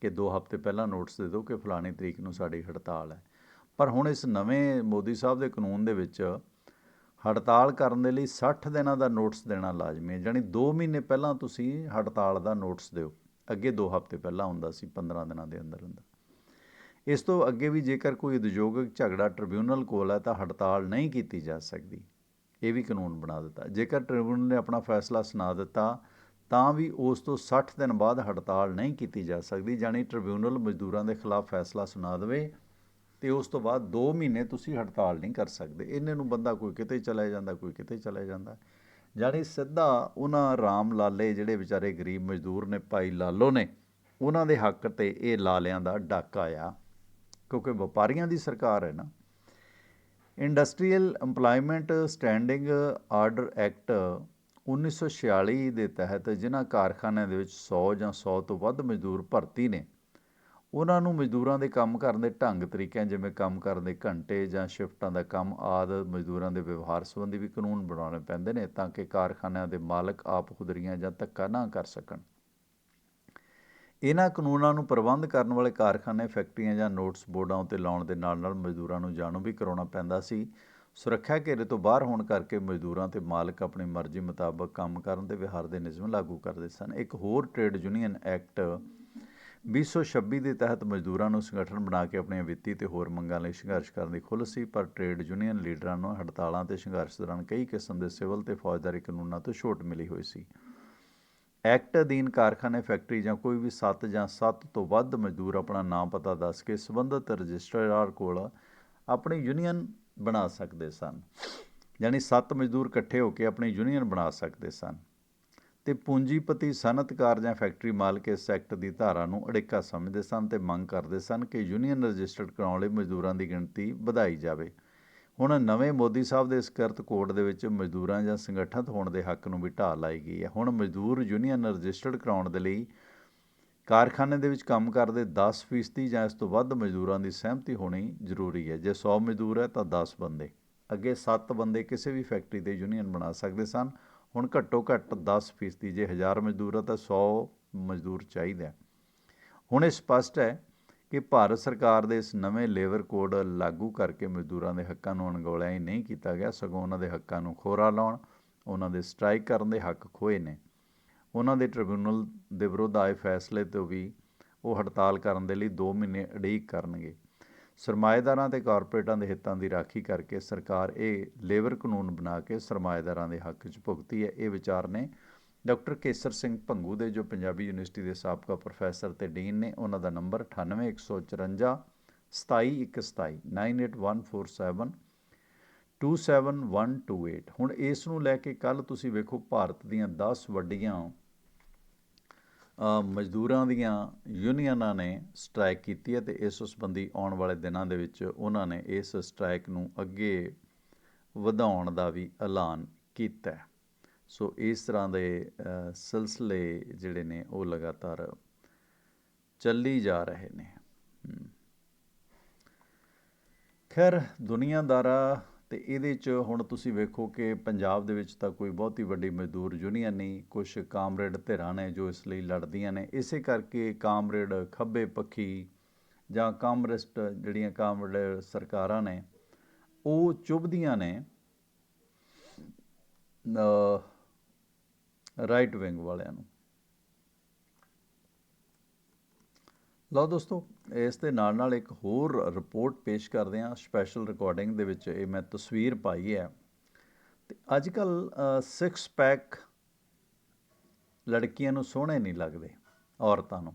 ਕਿ 2 ਹਫ਼ਤੇ ਪਹਿਲਾਂ ਨੋਟਿਸ ਦੇ ਦਿਓ ਕਿ ਫਲਾਣੀ ਤਰੀਕ ਨੂੰ ਸਾਡੀ ਹੜਤਾਲ ਹੈ। ਪਰ ਹੁਣ ਇਸ ਨਵੇਂ ਮੋਦੀ ਸਾਹਿਬ ਦੇ ਕਾਨੂੰਨ ਦੇ ਵਿੱਚ ਹੜਤਾਲ ਕਰਨ ਦੇ ਲਈ 60 ਦਿਨਾਂ ਦਾ ਨੋਟਿਸ ਦੇਣਾ ਲਾਜ਼ਮੀ ਹੈ। ਜਾਨੀ 2 ਮਹੀਨੇ ਪਹਿਲਾਂ ਤੁਸੀਂ ਹੜਤਾਲ ਦਾ ਨੋਟਿਸ ਦਿਓ। ਅੱਗੇ 2 ਹਫ਼ਤੇ ਪਹਿਲਾਂ ਹੁੰਦਾ ਸੀ 15 ਦਿਨਾਂ ਦੇ ਅੰਦਰ ਅੰਦਰ ਇਸ ਤੋਂ ਅੱਗੇ ਵੀ ਜੇਕਰ ਕੋਈ ਉਦਯੋਗਿਕ ਝਗੜਾ ਟ੍ਰਿਬਿਊਨਲ ਕੋਲ ਹੈ ਤਾਂ ਹੜਤਾਲ ਨਹੀਂ ਕੀਤੀ ਜਾ ਸਕਦੀ। ਇਹ ਵੀ ਕਾਨੂੰਨ ਬਣਾ ਦਿੱਤਾ। ਜੇਕਰ ਟ੍ਰਿਬਿਊਨਲ ਨੇ ਆਪਣਾ ਫੈਸਲਾ ਸੁਣਾ ਦਿੱਤਾ, ਤਾਂ ਵੀ ਉਸ ਤੋਂ 60 ਦਿਨ ਬਾਅਦ ਹੜਤਾਲ ਨਹੀਂ ਕੀਤੀ ਜਾ ਸਕਦੀ। ਜਾਨੀ ਟ੍ਰਿਬਿਊਨਲ ਮਜ਼ਦੂਰਾਂ ਦੇ ਖਿਲਾਫ ਫੈਸਲਾ ਸੁਣਾ ਦੇਵੇ ਤੇ ਉਸ ਤੋਂ ਬਾਅਦ 2 ਮਹੀਨੇ ਤੁਸੀਂ ਹੜਤਾਲ ਨਹੀਂ ਕਰ ਸਕਦੇ। ਇਹਨੇ ਨੂੰ ਬੰਦਾ ਕੋਈ ਕਿਤੇ ਚਲਾ ਜਾਂਦਾ, ਕੋਈ ਕਿਤੇ ਚਲਾ ਜਾਂਦਾ। ਜਾਣੀ ਸਿੱਧਾ ਉਹਨਾਂ ਰਾਮ ਲਾਲੇ ਜਿਹੜੇ ਵਿਚਾਰੇ ਗਰੀਬ ਮਜ਼ਦੂਰ ਨੇ, ਭਾਈ ਲਾਲੋ ਨੇ, ਉਹਨਾਂ ਦੇ ਹੱਕ ਤੇ ਇਹ ਲਾਲਿਆਂ ਦਾ ਡਾਕਾ ਆ ਕਿਉਂਕਿ ਵਪਾਰੀਆਂ ਦੀ ਸਰਕਾਰ ਹੈ ਨਾ। Industrial EMPLOYMENT standing order act 1946 ਦੇ ਤਹਿਤ ਜਿਨ੍ਹਾਂ ਕਾਰਖਾਨਿਆਂ ਦੇ ਵਿੱਚ 100 ਜਾਂ 100 ਤੋਂ ਵੱਧ ਮਜ਼ਦੂਰ ਭਰਤੀ ਨੇ ਉਹਨਾਂ ਨੂੰ ਮਜ਼ਦੂਰਾਂ ਦੇ ਕੰਮ ਕਰਨ ਦੇ ਢੰਗ ਤਰੀਕਿਆਂ, ਜਿਵੇਂ ਕੰਮ ਕਰਨ ਦੇ ਘੰਟੇ ਜਾਂ ਸ਼ਿਫਟਾਂ ਦਾ ਕੰਮ ਆਦਿ, ਮਜ਼ਦੂਰਾਂ ਦੇ ਵਿਵਹਾਰ ਸੰਬੰਧੀ ਵੀ ਕਾਨੂੰਨ ਬਣਾਉਣੇ ਪੈਂਦੇ ਨੇ ਤਾਂ ਕਿ ਕਾਰਖਾਨਿਆਂ ਦੇ ਮਾਲਕ ਆਪ ਖੁਦਰੀਆਂ ਜਾਂ ਧੱਕਾ ਨਾ ਕਰ ਸਕਣ। ਇਹਨਾਂ ਕਾਨੂੰਨਾਂ ਨੂੰ ਪ੍ਰਬੰਧ ਕਰਨ ਵਾਲੇ ਕਾਰਖਾਨੇ, ਫੈਕਟਰੀਆਂ ਜਾਂ ਨੋਟਸ ਬੋਰਡਾਂ ਉੱਤੇ ਲਾਉਣ ਦੇ ਨਾਲ ਨਾਲ ਮਜ਼ਦੂਰਾਂ ਨੂੰ ਜਾਣੂ ਵੀ ਕਰਾਉਣਾ ਪੈਂਦਾ ਸੀ। ਸੁਰੱਖਿਆ ਘੇਰੇ ਤੋਂ ਬਾਹਰ ਹੋਣ ਕਰਕੇ ਮਜ਼ਦੂਰਾਂ ਤੇ ਮਾਲਕ ਆਪਣੀ ਮਰਜ਼ੀ ਮੁਤਾਬਕ ਕੰਮ ਕਰਨ ਦੇ ਵਿਹਾਰ ਦੇ ਨਿਯਮ ਲਾਗੂ ਕਰਦੇ ਸਨ। ਇੱਕ ਹੋਰ ਟ੍ਰੇਡ ਯੂਨੀਅਨ ਐਕਟ 2026 ਦੇ ਤਹਿਤ ਮਜ਼ਦੂਰਾਂ ਨੂੰ ਸੰਗਠਨ ਬਣਾ ਕੇ ਆਪਣੀਆਂ ਵਿੱਤੀ ਤੇ ਹੋਰ ਮੰਗਾਂ ਲਈ ਸੰਘਰਸ਼ ਕਰਨ ਦੀ ਖੁੱਲ੍ਹ ਸੀ, ਪਰ ਟ੍ਰੇਡ ਯੂਨੀਅਨ ਲੀਡਰਾਂ ਨੂੰ ਹੜਤਾਲਾਂ ਤੇ ਸੰਘਰਸ਼ ਦੌਰਾਨ ਕਈ ਕਿਸਮ ਦੇ ਸਿਵਲ ਤੇ ਫੌਜਦਾਰੀ ਕਾਨੂੰਨਾਂ ਤੋਂ ਛੋਟ ਮਿਲੀ ਹੋਈ ਸੀ। ਐਕਟ ਅਧੀਨ ਕਾਰਖਾਨੇ, ਫੈਕਟਰੀ ਜਾਂ ਕੋਈ ਵੀ 7 ਜਾਂ 7 ਤੋਂ ਵੱਧ ਮਜ਼ਦੂਰ ਆਪਣਾ ਨਾਮ ਪਤਾ ਦੱਸ ਕੇ ਸੰਬੰਧਿਤ ਰਜਿਸਟਰਾਰ ਕੋਲ ਆਪਣੀ ਯੂਨੀਅਨ ਬਣਾ ਸਕਦੇ ਸਨ, ਯਾਨੀ 7 ਮਜ਼ਦੂਰ ਇਕੱਠੇ ਹੋ ਕੇ ਆਪਣੀ ਯੂਨੀਅਨ ਬਣਾ ਸਕਦੇ ਸਨ। ਤੇ ਪੂੰਜੀਪਤੀ ਸਨਅਤਕਾਰ ਜਾਂ ਫੈਕਟਰੀ ਮਾਲਕ ਇਸ ਐਕਟ ਦੀ ਧਾਰਾ ਨੂੰ ਅੜਿੱਕਾ ਸਮਝਦੇ ਸਨ ਤੇ ਮੰਗ ਕਰਦੇ ਸਨ ਕਿ ਯੂਨੀਅਨ ਰਜਿਸਟਰਡ ਕਰਾਉਣ ਲਈ ਮਜ਼ਦੂਰਾਂ ਦੀ ਗਿਣਤੀ ਵਧਾਈ ਜਾਵੇ। ਹੁਣ ਨਵੇਂ ਮੋਦੀ ਸਾਹਿਬ ਦੇ ਇਸ ਸਕਰਤ ਕੋਡ ਦੇ ਵਿੱਚ ਮਜ਼ਦੂਰਾਂ ਜਾਂ ਸੰਗਠਿਤ ਹੋਣ ਦੇ ਹੱਕ ਨੂੰ ਵੀ ਢਾਹ ਲਾਈ ਗਈ ਹੈ। ਹੁਣ ਮਜ਼ਦੂਰ ਯੂਨੀਅਨ ਰਜਿਸਟਰਡ ਕਰਾਉਣ ਦੇ ਲਈ ਕਾਰਖਾਨੇ ਦੇ ਵਿੱਚ ਕੰਮ ਕਰਦੇ 10% ਜਾਂ ਇਸ ਤੋਂ ਵੱਧ ਮਜ਼ਦੂਰਾਂ ਦੀ ਸਹਿਮਤੀ ਹੋਣੀ ਜ਼ਰੂਰੀ ਹੈ। ਜੇ 100 ਮਜ਼ਦੂਰ ਹੈ ਤਾਂ 10 ਬੰਦੇ। ਅੱਗੇ 7 ਬੰਦੇ ਕਿਸੇ ਵੀ ਫੈਕਟਰੀ ਦੇ ਯੂਨੀਅਨ ਬਣਾ ਸਕਦੇ ਸਨ। ਹੁਣ ਘੱਟੋ ਘੱਟ 10% ਜੇ 1000 ਮਜ਼ਦੂਰ ਆ ਤਾਂ 100 ਮਜ਼ਦੂਰ ਚਾਹੀਦਾ ਹੁਣ ਇਹ ਸਪਸ਼ਟ ਹੈ ਕਿ ਭਾਰਤ ਸਰਕਾਰ ਦੇ ਇਸ ਨਵੇਂ ਲੇਬਰ ਕੋਡ ਲਾਗੂ ਕਰਕੇ ਮਜ਼ਦੂਰਾਂ ਦੇ ਹੱਕਾਂ ਨੂੰ ਅਣਗੌਲਿਆ ਹੀ ਨਹੀਂ ਕੀਤਾ ਗਿਆ। ਸਗੋਂ ਉਹਨਾਂ ਦੇ ਹੱਕਾਂ ਨੂੰ ਖੋਰਾ ਲਾਉਣ, ਉਹਨਾਂ ਦੇ ਸਟ੍ਰਾਈਕ ਕਰਨ ਦੇ ਹੱਕ ਖੋਏ ਨੇ। ਉਹਨਾਂ ਦੇ ਟ੍ਰਿਬਿਊਨਲ ਦੇ ਵਿਰੁੱਧ ਆਏ ਫੈਸਲੇ ਤੋਂ ਵੀ ਉਹ ਹੜਤਾਲ ਕਰਨ ਦੇ ਲਈ 2 ਮਹੀਨੇ ਉਡੀਕ ਕਰਨਗੇ। ਸਰਮਾਏਦਾਰਾਂ ਤੇ ਕਾਰਪੋਰੇਟਾਂ ਦੇ ਹਿੱਤਾਂ ਦੀ ਰਾਖੀ ਕਰਕੇ ਸਰਕਾਰ ਇਹ ਲੇਬਰ ਕਾਨੂੰਨ ਬਣਾ ਕੇ ਸਰਮਾਏਦਾਰਾਂ ਦੇ ਹੱਕ 'ਚ ਭੁਗਤੀ ਹੈ। ਇਹ ਵਿਚਾਰ ਨੇ ਡਾਕਟਰ ਕੇਸਰ ਸਿੰਘ ਭੰਗੂ ਦੇ, ਜੋ ਪੰਜਾਬੀ ਯੂਨੀਵਰਸਿਟੀ ਦੇ ਸਾਬਕਾ ਪ੍ਰੋਫੈਸਰ ਤੇ ਡੀਨ ਨੇ, ਉਹਨਾਂ ਦਾ ਨੰਬਰ 98154 27127 98147 27128 ਹੁਣ ਇਸ ਨੂੰ ਲੈ ਕੇ ਕੱਲ ਤੁਸੀਂ ਵੇਖੋ, ਭਾਰਤ ਦੀਆਂ 10 ਵੱਡੀਆਂ ਮਜ਼ਦੂਰਾਂ ਦੀਆਂ ਯੂਨੀਅਨਾਂ ਨੇ ਸਟ੍ਰਾਈਕ ਕੀਤੀ ਹੈ ਅਤੇ ਇਸ ਸੰਬੰਧੀ ਆਉਣ ਵਾਲੇ ਦਿਨਾਂ ਦੇ ਵਿੱਚ ਉਹਨਾਂ ਨੇ ਇਸ ਸਟ੍ਰਾਈਕ ਨੂੰ ਅੱਗੇ ਵਧਾਉਣ ਦਾ ਵੀ ਐਲਾਨ ਕੀਤਾ ਹੈ। ਸੋ ਇਸ ਤਰ੍ਹਾਂ ਦੇ ਸਿਲਸਿਲੇ ਜਿਹੜੇ ਨੇ ਉਹ ਲਗਾਤਾਰ ਚੱਲੀ ਜਾ ਰਹੇ ਨੇ। ਖੈਰ, ਦੁਨੀਆਦਾਰਾ ਤੇ ਇਹਦੇ ਚ ਹੁਣ ਤੁਸੀਂ ਵੇਖੋ ਕਿ ਪੰਜਾਬ ਦੇ ਵਿੱਚ ਤਾਂ ਕੋਈ ਬਹੁਤੀ ਵੱਡੀ ਮਜ਼ਦੂਰ ਯੂਨੀਅਨ ਨਹੀਂ ਕੁਝ ਕਾਮਰੇਡ ਧਿਰਾਂ ਨੇ ਜੋ ਇਸ ਲਈ ਲੜਦੀਆਂ ਨੇ। ਇਸੇ ਕਰਕੇ ਕਾਮਰੇਡ ਖੱਬੇ ਪੱਖੀ ਜਾਂ ਕਾਮਰਿਸਟ ਜਿਹੜੀਆਂ ਕਾਮਰੇਡ ਸਰਕਾਰਾਂ ਨੇ, ਉਹ ਚੁੱਭਦੀਆਂ ਨੇ ਰਾਈਟ ਵਿੰਗ ਵਾਲਿਆਂ ਨੂੰ। ਲਓ ਦੋਸਤੋ, ਇਸ ਦੇ ਨਾਲ ਨਾਲ ਇੱਕ ਹੋਰ ਰਿਪੋਰਟ ਪੇਸ਼ ਕਰਦੇ ਹਾਂ ਸਪੈਸ਼ਲ ਰਿਕਾਰਡਿੰਗ ਦੇ ਵਿੱਚ। ਇਹ ਮੈਂ ਤਸਵੀਰ ਪਾਈ ਹੈ। ਤੇ ਅੱਜ ਕੱਲ ਸਿਕਸ ਪੈਕ ਲੜਕੀਆਂ ਨੂੰ ਸੋਹਣੇ ਨਹੀਂ ਲੱਗਦੇ, ਔਰਤਾਂ ਨੂੰ।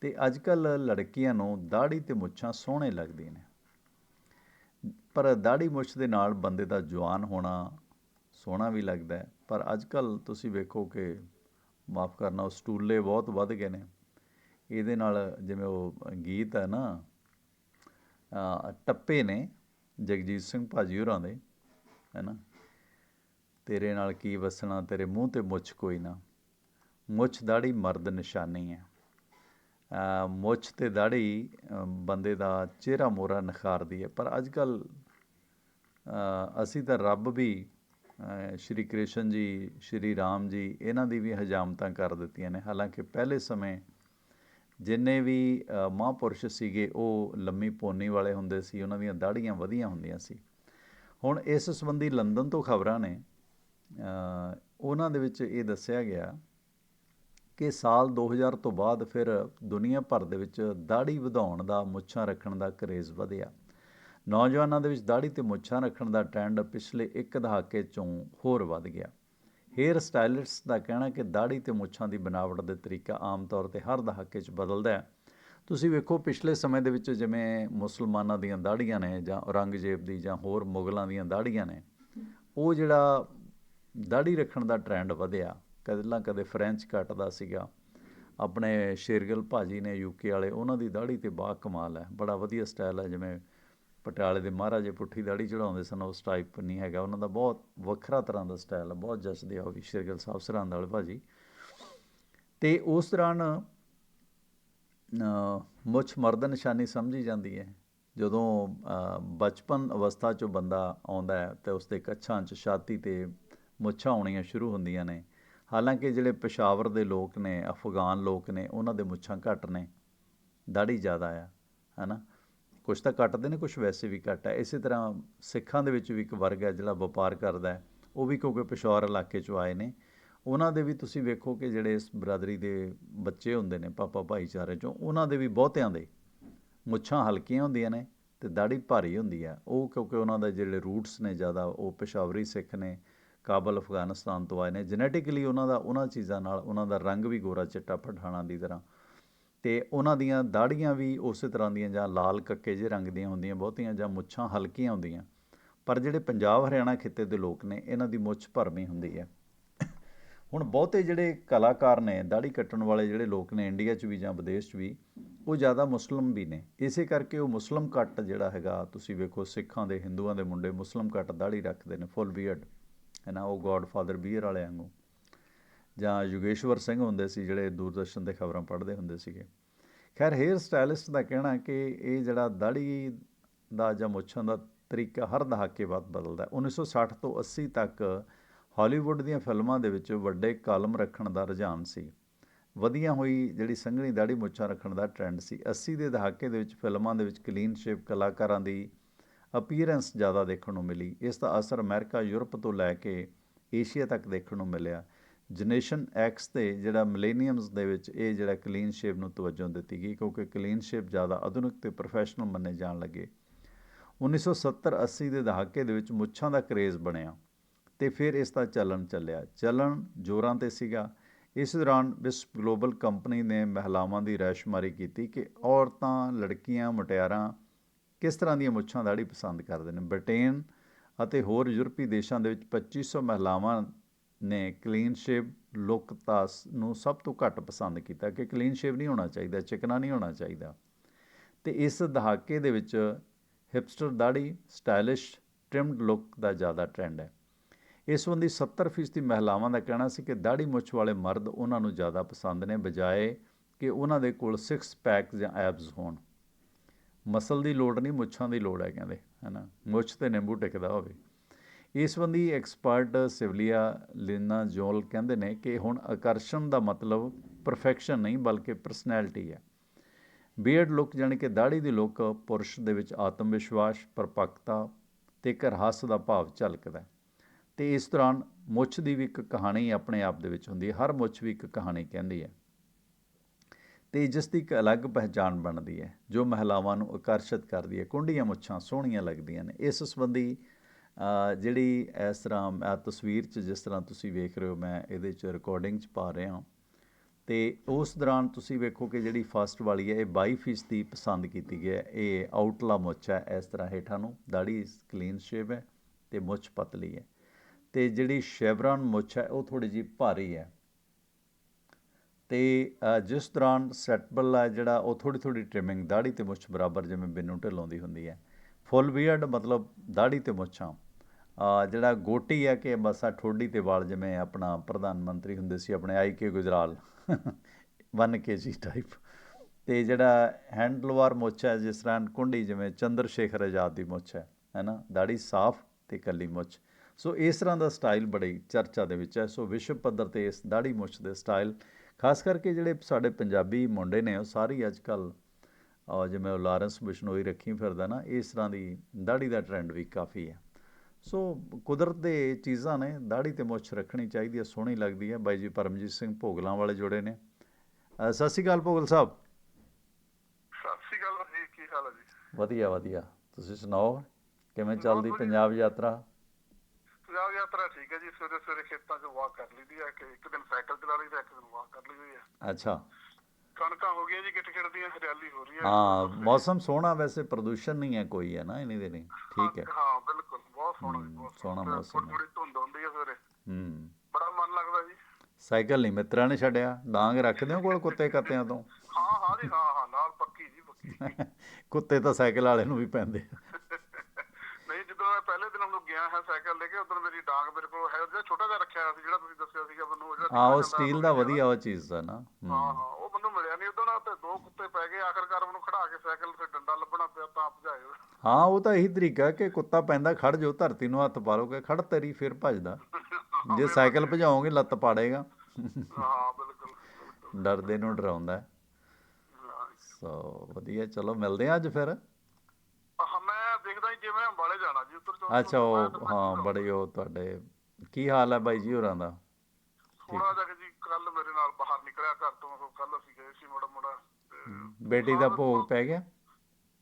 ਤੇ ਅੱਜ ਕੱਲ ਲੜਕੀਆਂ ਨੂੰ ਦਾੜੀ ਤੇ ਮੁੱਛਾਂ ਸੋਹਣੇ ਲੱਗਦੀਆਂ ਨੇ। ਪਰ ਦਾੜੀ ਮੁੱਛ ਦੇ ਨਾਲ ਬੰਦੇ ਦਾ ਜਵਾਨ ਹੋਣਾ ਸੋਹਣਾ ਵੀ ਲੱਗਦਾ ਪਰ ਅੱਜ ਕੱਲ ਤੁਸੀਂ ਵੇਖੋ ਕਿ, ਮਾਫ ਕਰਨਾ, ਉਹ ਸਟੂਲੇ ਬਹੁਤ ਵੱਧ ਗਏ ਨੇ। ਇਹਦੇ ਨਾਲ ਜਿਵੇਂ ਉਹ ਗੀਤ ਹੈ ਨਾ ਟੱਪੇ ਨੇ ਜਗਜੀਤ ਸਿੰਘ ਭਾਜੀ ਹੋਰਾਂ ਦੇ, ਹੈ ਨਾ? ਤੇਰੇ ਨਾਲ ਕੀ ਵਸਣਾ, ਤੇਰੇ ਮੂੰਹ ਤੇ ਮੁੱਛ ਕੋਈ ਨਾ। ਮੁੱਛ ਦਾੜੀ ਮਰਦ ਨਿਸ਼ਾਨੀ ਹੈ। ਮੁੱਛ ਤੇ ਦਾੜੀ ਬੰਦੇ ਦਾ ਚਿਹਰਾ ਮੋਰਾ ਨਿਖਾਰਦੀ ਹੈ। ਪਰ ਅੱਜ ਕੱਲ ਅਸੀਂ ਤਾਂ ਰੱਬ ਵੀ ਸ਼੍ਰੀ ਕ੍ਰਿਸ਼ਨ ਜੀ, ਸ਼੍ਰੀ ਰਾਮ ਜੀ, ਇਹਨਾਂ ਦੀ ਵੀ ਹਜਾਮਤਾਂ ਕਰ ਦਿੱਤੀਆਂ ਨੇ। ਹਾਲਾਂਕਿ ਪਹਿਲੇ ਸਮੇਂ ਜਿੰਨੇ ਵੀ ਮਹਾਂਪੁਰਸ਼ ਸੀਗੇ, ਉਹ ਲੰਮੀ ਪੋਨੀ ਵਾਲੇ ਹੁੰਦੇ ਸੀ, ਉਹਨਾਂ ਦੀਆਂ ਦਾੜੀਆਂ ਵਧੀਆਂ ਹੁੰਦੀਆਂ ਸੀ। ਹੁਣ ਇਸ ਸੰਬੰਧੀ ਲੰਡਨ ਤੋਂ ਖਬਰਾਂ ਨੇ ਉਹਨਾਂ ਦੇ ਵਿੱਚ ਇਹ ਦੱਸਿਆ ਗਿਆ ਕਿ ਸਾਲ 2000 ਤੋਂ ਬਾਅਦ ਫਿਰ ਦੁਨੀਆ ਭਰ ਦੇ ਵਿੱਚ ਦਾੜੀ ਵਧਾਉਣ ਦਾ, ਮੁੱਛਾਂ ਰੱਖਣ ਦਾ ਕਰੇਜ਼ ਵਧਿਆ। ਨੌਜਵਾਨਾਂ ਦੇ ਵਿੱਚ ਦਾੜੀ ਤੇ ਮੁੱਛਾਂ ਰੱਖਣ ਦਾ ਟ੍ਰੈਂਡ ਪਿਛਲੇ ਇੱਕ ਦਹਾਕੇ ਚੋਂ ਹੋਰ ਵੱਧ ਗਿਆ। ਹੇਅਰ ਸਟਾਈਲਿਸਟ ਦਾ ਕਹਿਣਾ ਕਿ ਦਾੜੀ ਤੇ ਮੁੱਛਾਂ ਦੀ ਬਣਾਵਟ ਦੇ ਤਰੀਕਾ ਆਮ ਤੌਰ ਤੇ ਹਰ ਦਹਾਕੇ 'ਚ ਬਦਲਦਾ ਹੈ। ਤੁਸੀਂ ਵੇਖੋ, ਪਿਛਲੇ ਸਮੇਂ ਦੇ ਵਿੱਚ ਜਿਵੇਂ ਮੁਸਲਮਾਨਾਂ ਦੀਆਂ ਦਾੜੀਆਂ ਨੇ ਜਾਂ ਔਰੰਗਜ਼ੇਬ ਦੀ ਜਾਂ ਹੋਰ ਮੁਗਲਾਂ ਦੀਆਂ ਦਾੜੀਆਂ ਨੇ, ਉਹ ਜਿਹੜਾ ਦਾੜੀ ਰੱਖਣ ਦਾ ਟ੍ਰੈਂਡ ਵਧਿਆ, ਕਦੇ ਕਦੇ ਫ੍ਰੈਂਚ ਕੱਟ ਦਾ ਸੀਗਾ। ਆਪਣੇ ਸ਼ੇਰਗਿੱਲ ਭਾਜੀ ਨੇ ਯੂਕੇ ਵਾਲੇ, ਉਹਨਾਂ ਦੀ ਦਾੜੀ ਤੇ ਬਾ ਕਮਾਲ ਹੈ, ਬੜਾ ਵਧੀਆ ਸਟਾਈਲ ਹੈ, ਜਿਵੇਂ ਪਟਿਆਲੇ ਦੇ ਮਹਾਰਾਜੇ ਪੁੱਠੀ ਦਾੜੀ ਚੜਾਉਂਦੇ ਸਨ, ਉਸ ਟਾਈਪ ਨਹੀਂ ਹੈਗਾ। ਉਹਨਾਂ ਦਾ ਬਹੁਤ ਵੱਖਰਾ ਤਰ੍ਹਾਂ ਦਾ ਸਟਾਈਲ ਹੈ ਬਹੁਤ ਜੱਚਦੇ ਆ ਉਹ ਵੀ ਸ਼ੇਰਗਿੱਲ ਸਾਹਿਬ ਸਰਹੰਦ ਵਾਲੇ ਭਾਜੀ। ਤੇ ਉਸ ਦੌਰਾਨ ਮੁੱਛ ਮਰਦ ਨਿਸ਼ਾਨੀ ਸਮਝੀ ਜਾਂਦੀ ਹੈ। ਜਦੋਂ ਬਚਪਨ ਅਵਸਥਾ 'ਚੋਂ ਬੰਦਾ ਆਉਂਦਾ ਹੈ, ਤੇ ਉਸ ਕੱਛਾਂ 'ਚ ਛਾਤੀ ਤੇ ਮੁੱਛਾਂ ਆਉਣੀਆਂ ਸ਼ੁਰੂ ਹੁੰਦੀਆਂ ਨੇ। ਹਾਲਾਂਕਿ ਜਿਹੜੇ ਪਸ਼ਾਵਰ ਦੇ ਲੋਕ ਨੇ, ਅਫਗਾਨ ਲੋਕ ਨੇ, ਉਹਨਾਂ ਦੇ ਮੁੱਛਾਂ ਘੱਟ ਨੇ। ਦਾੜੀ ਜ਼ਿਆਦਾ ਆ, ਹੈਨਾ? ਕੁਝ ਤਾਂ ਕੱਟਦੇ ਨੇ ਕੁਝ ਵੈਸੇ ਵੀ ਘੱਟ ਹੈ। ਇਸੇ ਤਰ੍ਹਾਂ ਸਿੱਖਾਂ ਦੇ ਵਿੱਚ ਵੀ ਇੱਕ ਵਰਗ ਹੈ ਜਿਹੜਾ ਵਪਾਰ ਕਰਦਾ ਹੈ। ਉਹ ਵੀ ਕਿਉਂਕਿ ਪਿਸ਼ੌਰ ਇਲਾਕੇ 'ਚੋਂ ਆਏ ਨੇ। ਉਹਨਾਂ ਦੇ ਵੀ ਤੁਸੀਂ ਵੇਖੋ ਕਿ ਜਿਹੜੇ ਇਸ ਬਰਾਦਰੀ ਦੇ ਬੱਚੇ ਹੁੰਦੇ ਨੇ, ਪਾਪਾ ਭਾਈਚਾਰੇ 'ਚੋਂ, ਉਹਨਾਂ ਦੇ ਵੀ ਬਹੁਤਿਆਂ ਦੇ ਮੁੱਛਾਂ ਹਲਕੀਆਂ ਹੁੰਦੀਆਂ ਨੇ ਤੇ ਦਾੜੀ ਭਾਰੀ ਹੁੰਦੀ ਹੈ। ਉਹ ਕਿਉਂਕਿ ਉਹਨਾਂ ਦੇ ਜਿਹੜੇ ਰੂਟਸ ਨੇ ਜ਼ਿਆਦਾ, ਉਹ ਪਿਸ਼ਾਵਰੀ ਸਿੱਖ ਨੇ, ਕਾਬਲ ਅਫਗਾਨਿਸਤਾਨ ਤੋਂ ਆਏ ਨੇ। ਜੈਨੇਟਿਕਲੀ ਉਹਨਾਂ ਦਾ, ਉਹਨਾਂ ਚੀਜ਼ਾਂ ਨਾਲ ਉਹਨਾਂ ਦਾ ਰੰਗ ਵੀ ਗੋਰਾ ਚਿੱਟਾ ਪਠਾਣਾ ਦੀ ਤਰ੍ਹਾਂ। ਅਤੇ ਉਹਨਾਂ ਦੀਆਂ ਦਾੜੀਆਂ ਵੀ ਉਸੇ ਤਰ੍ਹਾਂ ਦੀਆਂ ਜਾਂ ਲਾਲ ਕੱਕੇ ਜਿਹੇ ਰੰਗ ਦੀਆਂ ਹੁੰਦੀਆਂ, ਬਹੁਤੀਆਂ ਜਾਂ ਮੁੱਛਾਂ ਹਲਕੀਆਂ ਹੁੰਦੀਆਂ। ਪਰ ਜਿਹੜੇ ਪੰਜਾਬ, ਹਰਿਆਣਾ ਖਿੱਤੇ ਦੇ ਲੋਕ ਨੇ, ਇਹਨਾਂ ਦੀ ਮੁੱਛ ਭਰਮੀ ਹੁੰਦੀ ਹੈ। ਹੁਣ ਬਹੁਤੇ ਜਿਹੜੇ ਕਲਾਕਾਰ ਨੇ ਦਾੜੀ ਕੱਟਣ ਵਾਲੇ ਜਿਹੜੇ ਲੋਕ ਨੇ, ਇੰਡੀਆ 'ਚ ਵੀ ਜਾਂ ਵਿਦੇਸ਼ 'ਚ ਵੀ, ਉਹ ਜ਼ਿਆਦਾ ਮੁਸਲਮ ਵੀ ਨੇ। ਇਸੇ ਕਰਕੇ ਉਹ ਮੁਸਲਮ ਕੱਟ ਜਿਹੜਾ ਹੈਗਾ, ਤੁਸੀਂ ਵੇਖੋ ਸਿੱਖਾਂ ਦੇ, ਹਿੰਦੂਆਂ ਦੇ ਮੁੰਡੇ ਮੁਸਲਮ ਕੱਟ ਦਾੜੀ ਰੱਖਦੇ ਨੇ, ਫੁੱਲ ਬੀਅਰਡ, ਹੈ ਨਾ, ਉਹ ਗੋਡਫਾਦਰ ਬੀਅਰ ਵਾਲੇ ਵਾਂਗੂ। ਜਾਂ ਯੁਗੇਸ਼ਵਰ ਸਿੰਘ ਹੁੰਦੇ ਸੀ ਜਿਹੜੇ ਦੂਰਦਰਸ਼ਨ ਤੇ ਖਬਰਾਂ ਪੜ੍ਹਦੇ ਹੁੰਦੇ ਸੀਗੇ। ਖੈਰ ਹੇਅਰ ਸਟਾਈਲਿਸਟ ਦਾ ਕਹਿਣਾ ਕਿ ਇਹ ਜਿਹੜਾ ਦਾੜੀ ਦਾ ਜਾਂ ਮੁੱਛਾਂ ਦਾ ਤਰੀਕਾ ਹਰ ਦਹਾਕੇ ਬਾਅਦ ਬਦਲਦਾ ਹੈ। 1960 ਤੋਂ 80 ਤੱਕ ਹਾਲੀਵੁੱਡ ਦੀਆਂ ਫਿਲਮਾਂ ਦੇ ਵਿੱਚ ਵੱਡੇ ਕਾਲਮ ਰੱਖਣ ਦਾ ਰੁਝਾਨ ਸੀ। ਵਧੀਆ ਹੋਈ ਜਿਹੜੀ ਸੰਘਣੀ ਦਾੜੀ ਮੁੱਛਾਂ ਰੱਖਣ ਦਾ ਟ੍ਰੈਂਡ ਸੀ। 80 ਦੇ ਦਹਾਕੇ ਦੇ ਵਿੱਚ ਫਿਲਮਾਂ ਦੇ ਵਿੱਚ ਕਲੀਨ ਸ਼ੇਪ ਕਲਾਕਾਰਾਂ ਦੀ ਅਪੀਅਰੈਂਸ ਜ਼ਿਆਦਾ ਦੇਖਣ ਨੂੰ ਮਿਲੀ। ਇਸ ਦਾ ਅਸਰ ਅਮਰੀਕਾ, ਯੂਰਪ ਤੋਂ ਲੈ ਕੇ ਏਸ਼ੀਆ ਤੱਕ ਦੇਖਣ ਨੂੰ ਮਿਲਿਆ। ਜਨਰੇਸ਼ਨ ਐਕਸ ਤੇ ਜਿਹੜਾ ਮਿਲੇਨੀਅਮਸ ਦੇ ਵਿੱਚ ਇਹ ਜਿਹੜਾ ਕਲੀਨ ਸ਼ੇਪ ਨੂੰ ਤਵੱਜੋ ਦਿੱਤੀ ਗਈ, ਕਿਉਂਕਿ ਕਲੀਨ ਸ਼ੇਪ ਜ਼ਿਆਦਾ ਆਧੁਨਿਕ ਤੇ ਪ੍ਰੋਫੈਸ਼ਨਲ ਮੰਨੇ ਜਾਣ ਲੱਗੇ। 1970-80 ਦੇ ਦਹਾਕੇ ਦੇ ਵਿੱਚ ਮੁੱਛਾਂ ਦਾ ਕਰੇਜ਼ ਬਣਿਆ ਤੇ ਫਿਰ ਇਸ ਦਾ ਚੱਲਣ ਚੱਲਿਆ। ਚੱਲਣ ਜ਼ੋਰਾਂ ਤੇ ਸੀਗਾ। ਇਸ ਦੌਰਾਨ ਵਿਸ਼ਵ ਗਲੋਬਲ ਕੰਪਨੀ ਨੇ ਮਹਿਲਾਵਾਂ ਦੀ ਰਾਇਸ਼ੁਮਾਰੀ ਕੀਤੀ ਕਿ ਔਰਤਾਂ, ਲੜਕੀਆਂ, ਮੁਟਿਆਰਾਂ ਕਿਸ ਤਰ੍ਹਾਂ ਦੀਆਂ ਮੁੱਛਾਂ ਦਾੜੀ ਪਸੰਦ ਕਰਦੇ ਨੇ। ਬ੍ਰਿਟੇਨ ਅਤੇ ਹੋਰ ਯੂਰਪੀ ਦੇਸ਼ਾਂ ਦੇ ਵਿੱਚ 2500 ਮਹਿਲਾਵਾਂ ਨੇ ਕਲੀਨ ਸ਼ੇਵ ਲੁੱਕ ਤਾਸ ਨੂੰ ਸਭ ਤੋਂ ਘੱਟ ਪਸੰਦ ਕੀਤਾ ਕਿ ਕਲੀਨ ਸ਼ੇਵ ਨਹੀਂ ਹੋਣਾ ਚਾਹੀਦਾ, ਚਿਕਨਾ ਨਹੀਂ ਹੋਣਾ ਚਾਹੀਦਾ। ਤੇ ਇਸ ਦਹਾਕੇ ਦੇ ਵਿੱਚ ਹਿਪਸਟਰ ਦਾੜੀ ਸਟਾਈਲਿਸ਼ ਟ੍ਰਿਮਡ ਲੁੱਕ ਦਾ ਜ਼ਿਆਦਾ ਟ੍ਰੈਂਡ ਹੈ। ਇਸ ਸੰਬੰਧੀ 70% ਮਹਿਲਾਵਾਂ ਦਾ ਕਹਿਣਾ ਸੀ ਕਿ ਦਾੜੀ ਮੁੱਛ ਵਾਲੇ ਮਰਦ ਉਹਨਾਂ ਨੂੰ ਜ਼ਿਆਦਾ ਪਸੰਦ ਨੇ, ਬਜਾਏ ਕਿ ਉਹਨਾਂ ਦੇ ਕੋਲ 6 ਪੈਕ ਜਾਂ ਐਬਸ ਹੋਣ। ਮਸਲ ਦੀ ਲੋੜ ਨਹੀਂ, ਮੁੱਛਾਂ ਦੀ ਲੋੜ ਹੈ ਕਹਿੰਦੇ ਹੈਨਾ ਮੁੱਛ ਤੇ ਨਿੰਬੂ ਟਿਕਦਾ ਹੋਵੇ। ਇਸ ਸੰਬੰਧੀ ਐਕਸਪਰਟ ਸਿਵਲੀਆ ਲਿਨਾ ਜੋਲ ਕਹਿੰਦੇ ਨੇ ਕਿ ਹੁਣ ਆਕਰਸ਼ਣ ਦਾ ਮਤਲਬ ਪਰਫੈਕਸ਼ਨ ਨਹੀਂ, ਬਲਕਿ ਪਰਸਨੈਲਿਟੀ ਹੈ। ਬੀਅਰਡ ਲੁੱਕ ਜਾਣੀ ਕਿ ਦਾੜੀ ਦੀ ਲੁੱਕ ਪੁਰਸ਼ ਦੇ ਵਿੱਚ ਆਤਮ ਵਿਸ਼ਵਾਸ ਪਰਪੱਕਤਾ ਤੇ ਇੱਕ ਰਹੱਸ ਦਾ ਭਾਵ ਝਲਕਦਾ ਹੈ। ਤੇ ਇਸ ਦੌਰਾਨ ਮੁੱਛ ਦੀ ਵੀ ਇੱਕ ਕਹਾਣੀ ਆਪਣੇ ਆਪ ਦੇ ਵਿੱਚ ਹੁੰਦੀ ਹੈ। ਹਰ ਮੁੱਛ ਵੀ ਇੱਕ ਕਹਾਣੀ ਕਹਿੰਦੀ ਹੈ। ਤੇ ਜਿਸ ਦੀ ਇੱਕ ਅਲੱਗ ਪਹਿਚਾਣ ਬਣਦੀ ਹੈ, ਜੋ ਮਹਿਲਾਵਾਂ ਨੂੰ ਆਕਰਸ਼ਿਤ ਕਰਦੀ ਹੈ। ਕੁੰਡੀਆਂ ਮੁੱਛਾਂ ਸੋਹਣੀਆਂ ਲੱਗਦੀਆਂ ਨੇ। ਇਸ ਸੰਬੰਧੀ ਜਿਹੜੀ ਇਸ ਤਰ੍ਹਾਂ ਤਸਵੀਰ 'ਚ ਜਿਸ ਤਰ੍ਹਾਂ ਤੁਸੀਂ ਵੇਖ ਰਹੇ ਹੋ, ਮੈਂ ਇਹਦੇ 'ਚ ਰਿਕਾਰਡਿੰਗ 'ਚ ਪਾ ਰਿਹਾ ਤੇ ਉਸ ਦੌਰਾਨ ਤੁਸੀਂ ਵੇਖੋ ਕਿ ਜਿਹੜੀ ਫਸਟ ਵਾਲੀ ਹੈ, ਇਹ 22% ਦੀ ਪਸੰਦ ਕੀਤੀ ਗਈ ਹੈ। ਇਹ ਆਊਟਲਾ ਮੁੱਛ ਹੈ, ਇਸ ਤਰ੍ਹਾਂ ਹੇਠਾਂ ਨੂੰ ਦਾੜੀ ਕਲੀਨ ਸ਼ੇਵ ਹੈ ਤੇ ਮੁੱਛ ਪਤਲੀ ਹੈ। ਤੇ ਜਿਹੜੀ ਸ਼ੈਵਰਨ ਮੁੱਛ ਹੈ, ਉਹ ਥੋੜੀ ਜਿਹੀ ਭਾਰੀ ਹੈ। ਤੇ ਜਿਸ ਦੌਰਾਨ ਸੈਟਬਲ ਹੈ ਜਿਹੜਾ, ਉਹ ਥੋੜੀ ਥੋੜੀ ਟ੍ਰਿਮਿੰਗ ਦਾੜੀ ਤੇ ਮੁੱਛ ਬਰਾਬਰ ਜਿਵੇਂ ਬਿੰਨੂ ਢਿੱਲੋਂ ਦੀ ਹੁੰਦੀ ਹੈ। ਫੁੱਲ ਬੀਅਰਡ ਮਤਲਬ ਦਾੜੀ ਤੇ ਮੁੱਛਾਂ। ਜਿਹੜਾ ਗੋਟੀ ਹੈ ਕਿ ਬਸ ਆ ਠੋਡੀ ਤੇ ਵਾਲ ਜਿਵੇਂ ਆਪਣਾ ਪ੍ਰਧਾਨ ਮੰਤਰੀ ਹੁੰਦੇ ਸੀ, ਆਪਣੇ I K Gujral 1 KG type ਤੇ ਜਿਹੜਾ ਹੈਂਡਲਵਾਰ ਮੁੱਛ ਹੈ, ਜਿਸ ਤਰ੍ਹਾਂ ਕੁੰਡੀ ਜਿਵੇਂ ਚੰਦਰ ਸ਼ੇਖਰ ਆਜ਼ਾਦ ਦੀ ਮੁੱਛ ਹੈ ਹੈਨਾ ਦਾੜੀ ਸਾਫ਼ ਤੇ ਕੱਲੀ ਮੁੱਛ। ਸੋ ਇਸ ਤਰ੍ਹਾਂ ਦਾ ਸਟਾਈਲ ਬੜੀ ਚਰਚਾ ਦੇ ਵਿੱਚ ਹੈ। ਸੋ ਵਿਸ਼ਵ ਪੱਧਰ ਤੇ ਇਸ ਦਾੜੀ ਮੁੱਛ ਦੇ ਸਟਾਈਲ, ਖਾਸ ਕਰਕੇ ਜਿਹੜੇ ਸਾਡੇ ਪੰਜਾਬੀ ਮੁੰਡੇ ਨੇ, ਉਹ ਸਾਰੀ ਅੱਜ ਕੱਲ ਜਿਵੇਂ ਉਹ ਲਾਰੈਂਸ ਬਿਸ਼ਨੋਈ ਰੱਖੀ ਫਿਰਦਾ ਨਾ, ਇਸ ਤਰ੍ਹਾਂ ਦੀ ਦਾੜੀ ਦਾ ਟ੍ਰੈਂਡ ਵੀ ਕਾਫੀ ਹੈ। ਸੋ ਕੁਦਰਤ ਦੇ ਚੀਜ਼ਾਂ ਨੇ ਦਾੜੀ ਤੇ ਮੁੱਛ ਰੱਖਣੀ ਚਾਹੀਦੀ ਹੈ ਸੋਹਣੀ ਲੱਗਦੀ ਹੈ। ਬਾਈ ਜੀ ਪਰਮਜੀਤ ਸਿੰਘ ਭੋਗਲਾਂ ਵਾਲੇ ਜੁੜੇ ਨੇ। ਅ, ਸਤਿ ਸ਼੍ਰੀ ਅਕਾਲ ਭੋਗਲ ਸਾਹਿਬ। ਸਤਿ ਸ਼੍ਰੀ ਅਕਾਲ ਜੀ ਕੀ ਹਾਲ ਹੈ ਜੀ? ਵਧੀਆ ਵਧੀਆ। ਤੁਸੀਂ ਸੁਣਾਓ? ਕਿਵੇਂ ਚੱਲਦੀ ਪੰਜਾਬ ਯਾਤਰਾ? ਪੰਜਾਬ ਯਾਤਰਾ ਠੀਕ ਹੈ ਜੀ। ਸਵੇਰੇ ਸਵੇਰੇ ਖੇਤਾਂ 'ਚ ਵਾਕ ਕਰ ਲਈਦੀ ਹੈ ਕਿ ਇੱਕ ਦਿਨ ਸਾਈਕਲ ਚਲਾ ਲਈ ਇੱਕ ਦਿਨ ਵਾਕ ਕਰ ਲਈ ਹੋਈ ਹੈ। ਅੱਛਾ। ਕਣਕਾਂ ਹੋ ਗਈਆਂ ਜੀ ਗਿੱਟ ਗਿੱਟ ਦੀਆਂ ਹਰਿਆਲੀ ਹੋ ਰਹੀ ਹੈ। ਹਾਂ ਮੌਸਮ ਸੋਹਣਾ ਵੈਸੇ ਪ੍ਰਦੂਸ਼ਣ ਨਹੀਂ ਹੈ ਕੋਈ ਹੈ ਨਾ ਇਹਨੇ ਦੇ ਨਹੀਂ ਠੀਕ ਹੈ। ਹਾਂ ਬਿਲਕੁਲ ਬਹੁਤ ਸੋਹਣਾ ਜੀ ਹਮ, ਬਹੁਤ ਸੋਹਣਾ। ਮੌਸਮ। ਥੋੜੀ ਧੁੰਦ ਹੁੰਦੀ ਹੈ ਸਵੇਰੇ। ਹੂੰ। ਬੜਾ ਮਨ ਲੱਗਦਾ ਜੀ। ਸਾਈਕਲ ਨਹੀਂ ਮਿੱਤਰਾਂ ਨੇ ਛੱਡਿਆ। ਡਾਂਗ ਰੱਖਦੇ ਹੋ ਕੋਲ ਕੁੱਤੇ ਕੱਤਿਆਂ ਤੋਂ? ਹਾਂ ਹਾਂ ਜੀ ਹਾਂ ਹਾਂ ਨਾਲ ਪੱਕੀ ਜੀ ਪੱਕੀ। ਕੁੱਤੇ ਤਾਂ ਸਾਈਕਲ ਵਾਲੇ ਨੂੰ ਵੀ ਪੈਂਦੇ ਆ। ਗਿਆ ਹੈ ਸਾਈਕਲ ਲੈ ਕੇ ਉਦੋਂ ਮੇਰੀ ਡਾਂਗ ਮੇਰੇ ਕੋਲ ਹੈ ਜਿਹੜਾ ਛੋਟਾ ਜਿਹਾ ਰੱਖਿਆ ਹੋਇਆ ਸੀ ਜਿਹੜਾ ਤੁਸੀਂ ਦੱਸਿਆ ਸੀਗਾ ਮੈਨੂੰ ਜਿਹੜਾ ਹਾਂ ਉਹ ਸਟੀਲ ਦਾ ਵਧੀਆ ਉਹ ਚੀਜ਼ ਆ ਨਾ ਹੂੰ। ਉਹ ਮੈਨੂੰ ਮਿਲਿਆ ਨਹੀਂ ਉਦੋਂ ਤੇ ਦੋ ਕੁੱਤੇ ਪੈ ਗਏ ਆਖਰਕਾਰ ਮੈਨੂੰ ਖੜਾ ਕੇ ਸਾਈਕਲ ਤੇ ਡੰਡਾ ਲੱਭਣਾ ਪਿਆ ਤਾਂ ਭਜਾਇਓ ਹਾਂ ਉਹ ਤਾਂ ਇਹੀ ਤਰੀਕਾ ਕਿ ਕੁੱਤਾ ਪੈਂਦਾ ਖੜ ਜੋ ਧਰਤੀ ਨੂੰ ਹੱਥ ਪਾ ਲੋਗੇ ਖੜ ਤੇਰੀ ਫਿਰ ਭੱਜਦਾ। ਜੇ ਸਾਈਕਲ ਭਜਾਓਗੇ ਲੱਤ ਪਾੜੇਗਾ। ਹਾਂ ਬਿਲਕੁਲ। ਡਰਦੇ ਨੂੰ ਡਰਾਉਂਦਾ। ਸੋ ਵਧੀਆ ਚਲੋ ਮਿਲਦੇ ਆ ਅੱਜ ਫਿਰ। ਦੇਖਦਾ ਜੀ ਜਿਵੇਂ ਅੰਬਾਲੇ ਜਾਣਾ ਜੀ ਉੱਤਰ ਚੌਂਕ ਅੱਛਾ ਉਹ ਹਾਂ ਬੜੇ ਉਹ ਤੁਹਾਡੇ ਕੀ ਹਾਲ ਹੈ ਬਾਈ ਜੀ ਹੋਰਾਂ ਦਾ? ਥੋੜਾ ਜਿਹਾ ਜੀ ਕੱਲ ਮੇਰੇ ਨਾਲ ਬਾਹਰ ਨਿਕਲਿਆ ਘਰ ਤੋਂ ਕੱਲ ਅਸੀਂ ਗਏ ਸੀ ਮੋੜਾ ਮੋੜਾ ਬੇਟੀ ਦਾ ਭੋਗ ਪੈ ਗਿਆ?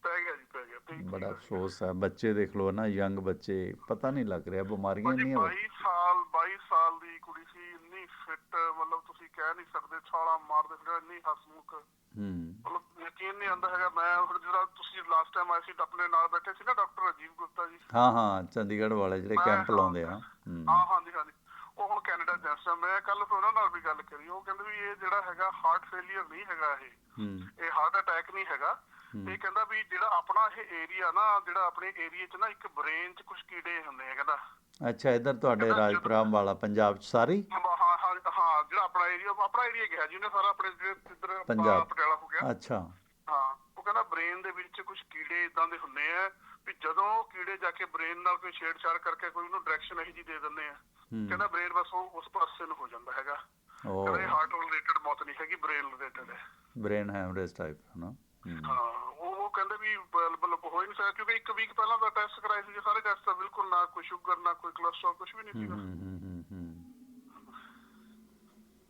ਪੈ ਗਿਆ ਜੀ ਪੈ ਗਿਆ ਤੇ ਬੜਾ ਅਫਸੋਸ ਹੈ ਬੱਚੇ ਦੇਖ ਲਓ ਨਾ ਯੰਗ ਬੱਚੇ ਪਤਾ ਨਹੀਂ ਲੱਗ ਰਿਹਾ ਬਿਮਾਰੀਆਂ ਨਹੀਂ 22 ਸਾਲ 22 ਸਾਲ ਦੀ ਕੁੜੀ ਸੀ ਇੰਨੀ ਫਿੱਟ ਮਤਲਬ ਤੁਸੀਂ ਕਹਿ ਨਹੀਂ ਸਕਦੇ ਛਾਲਾ ਮਾਰਦੇ ਫਿਰ ਇੰਨੀ ਹਸਮੁਖ। ਹੂੰ। ਯਕੀਨ ਨਹੀਂ ਆਉਂਦਾ ਹੈਗਾ ਮੈਂ ਹੁਣ ਜਿਹੜਾ ਤੁਸੀਂ ਲਾਸਟ ਟਾਈਮ ਆਏ ਸੀ ਤਾਂ ਆਪਣੇ ਨਾਲ ਬੈਠੇ ਸੀ ਨਾ ਡਾਕਟਰ ਰਾਜੀਵ ਗੁਪਤਾ ਜੀ। ਹਾਂ ਹਾਂ ਚੰਡੀਗੜ੍ਹ ਵਾਲੇ ਜਿਹੜੇ ਕੈਂਪ ਲਾਉਂਦੇ ਆ ਹੂੰ। ਹਾਂ ਹਾਂਜੀ ਹਾਂਜੀ। ਉਹ ਹੁਣ ਕੈਨੇਡਾ ਜੈਸ ਮੈਂ ਕੱਲ ਉਹਨਾਂ ਨਾਲ ਵੀ ਗੱਲ ਕਰੀ। ਉਹ ਕਹਿੰਦੇ ਵੀ ਇਹ ਜਿਹੜਾ ਹੈਗਾ ਹਾਰਟ ਫੇਲਿਅਰ ਨਹੀਂ ਹੈਗਾ ਇਹ। ਹੂੰ। ਇਹ ਹਾਰਟ ਅਟੈਕ ਨਹੀਂ ਹੈਗਾ। ਇਹ ਕਹਿੰਦਾ ਵੀ ਜਿਹੜਾ ਆਪਣਾ ਇਹ ਏਰੀਆ ਨਾ ਜਿਹੜਾ ਆਪਣੇ ਏਰੀਆ 'ਚ ਨਾ ਇੱਕ ਬ੍ਰੇਨ 'ਚ ਕੁਝ ਕੀੜੇ ਹੁੰਦੇ ਆ ਕਹਿੰਦਾ। ਅੱਛਾ ਇੱਧਰ ਤੁਹਾਡੇ ਰਾਜਪੁਰਾ ਵਾਲਾ ਪੰਜਾਬ ਚ ਸਾਰੀ? ਹਾਂ ਹਾਂ ਹਾਂ ਹਾਂ, ਜਿਹੜਾ ਆਪਣਾ ਏਰੀਆ ਆਪਣਾ ਏਰੀਆ ਗਿਆ ਜੀ ਉਹਨੇ ਸਾਰਾ ਆਪਣੇ ਜਿਹੜੇ ਇੱਧਰ ਪੰਜਾਬ। ਪਟਿਆਲਾ ਹੋ ਗਿਆ। ਅੱਛਾ। ਹਾਂ ਉਹ ਕਹਿੰਦਾ ਬ੍ਰੇਨ ਦੇ ਵਿੱਚ ਕੁਝ ਕੀੜੇ ਇਦਾਂ ਦੇ ਹੁੰਦੇ ਆ ਵੀ ਜਦੋਂ ਉਹ ਕੀੜੇ ਜਾ ਕੇ ਬ੍ਰੇਨ ਨਾਲ ਕੋਈ ਛੇੜਛਾੜ ਕਰਕੇ ਕੋਈ ਉਹਨੂੰ ਡਾਇਰੈਕਸ਼ਨ ਇਹੀ ਜੀ ਦੇ ਦਿੰਦੇ ਆ ਹੂੰ। ਕਹਿੰਦਾ ਬ੍ਰੇਨ ਬਸ ਉਹ ਉਸ ਪਾਸੇ ਨੂੰ ਹੋ ਜਾਂਦਾ ਹੈਗਾ। ਉਹ ਕਹਿੰਦਾ ਇਹ ਹਾਰਟ ਰਿਲੇਟਡ ਮੌਤ ਨਹੀਂ ਹੈਗੀ ਬ੍ਰੇਨ ਰਿਲੇਟਡ ਹੈ। ਬ੍ਰੇਨ ਹੈਮਰੇਜ ਟਾਈਪ ਹਨਾ? ਹੂੰ। ਉਹ ਉਹ ਕਹਿੰਦੇ ਵੀ ਮਤਲਬ ਹੋ ਹੀ ਨਹੀਂ ਸਕਦਾ ਕਿਉਂਕਿ ਇੱਕ ਵੀਕ ਪਹਿਲਾਂ ਦਾ ਟੈਸਟ ਕਰਾਏ ਸੀ ਸਾਰੇ ਟੈਸਟ ਤਾਂ ਬਿਲਕੁਲ ਨਾ ਕੋਈ ਸ਼ੂਗਰ ਨਾ ਕੋਈ ਕੋਲੇਸਟ੍ਰੋਲ ਕੁਝ ਵੀ ਨਹੀਂ ਸੀਗਾ।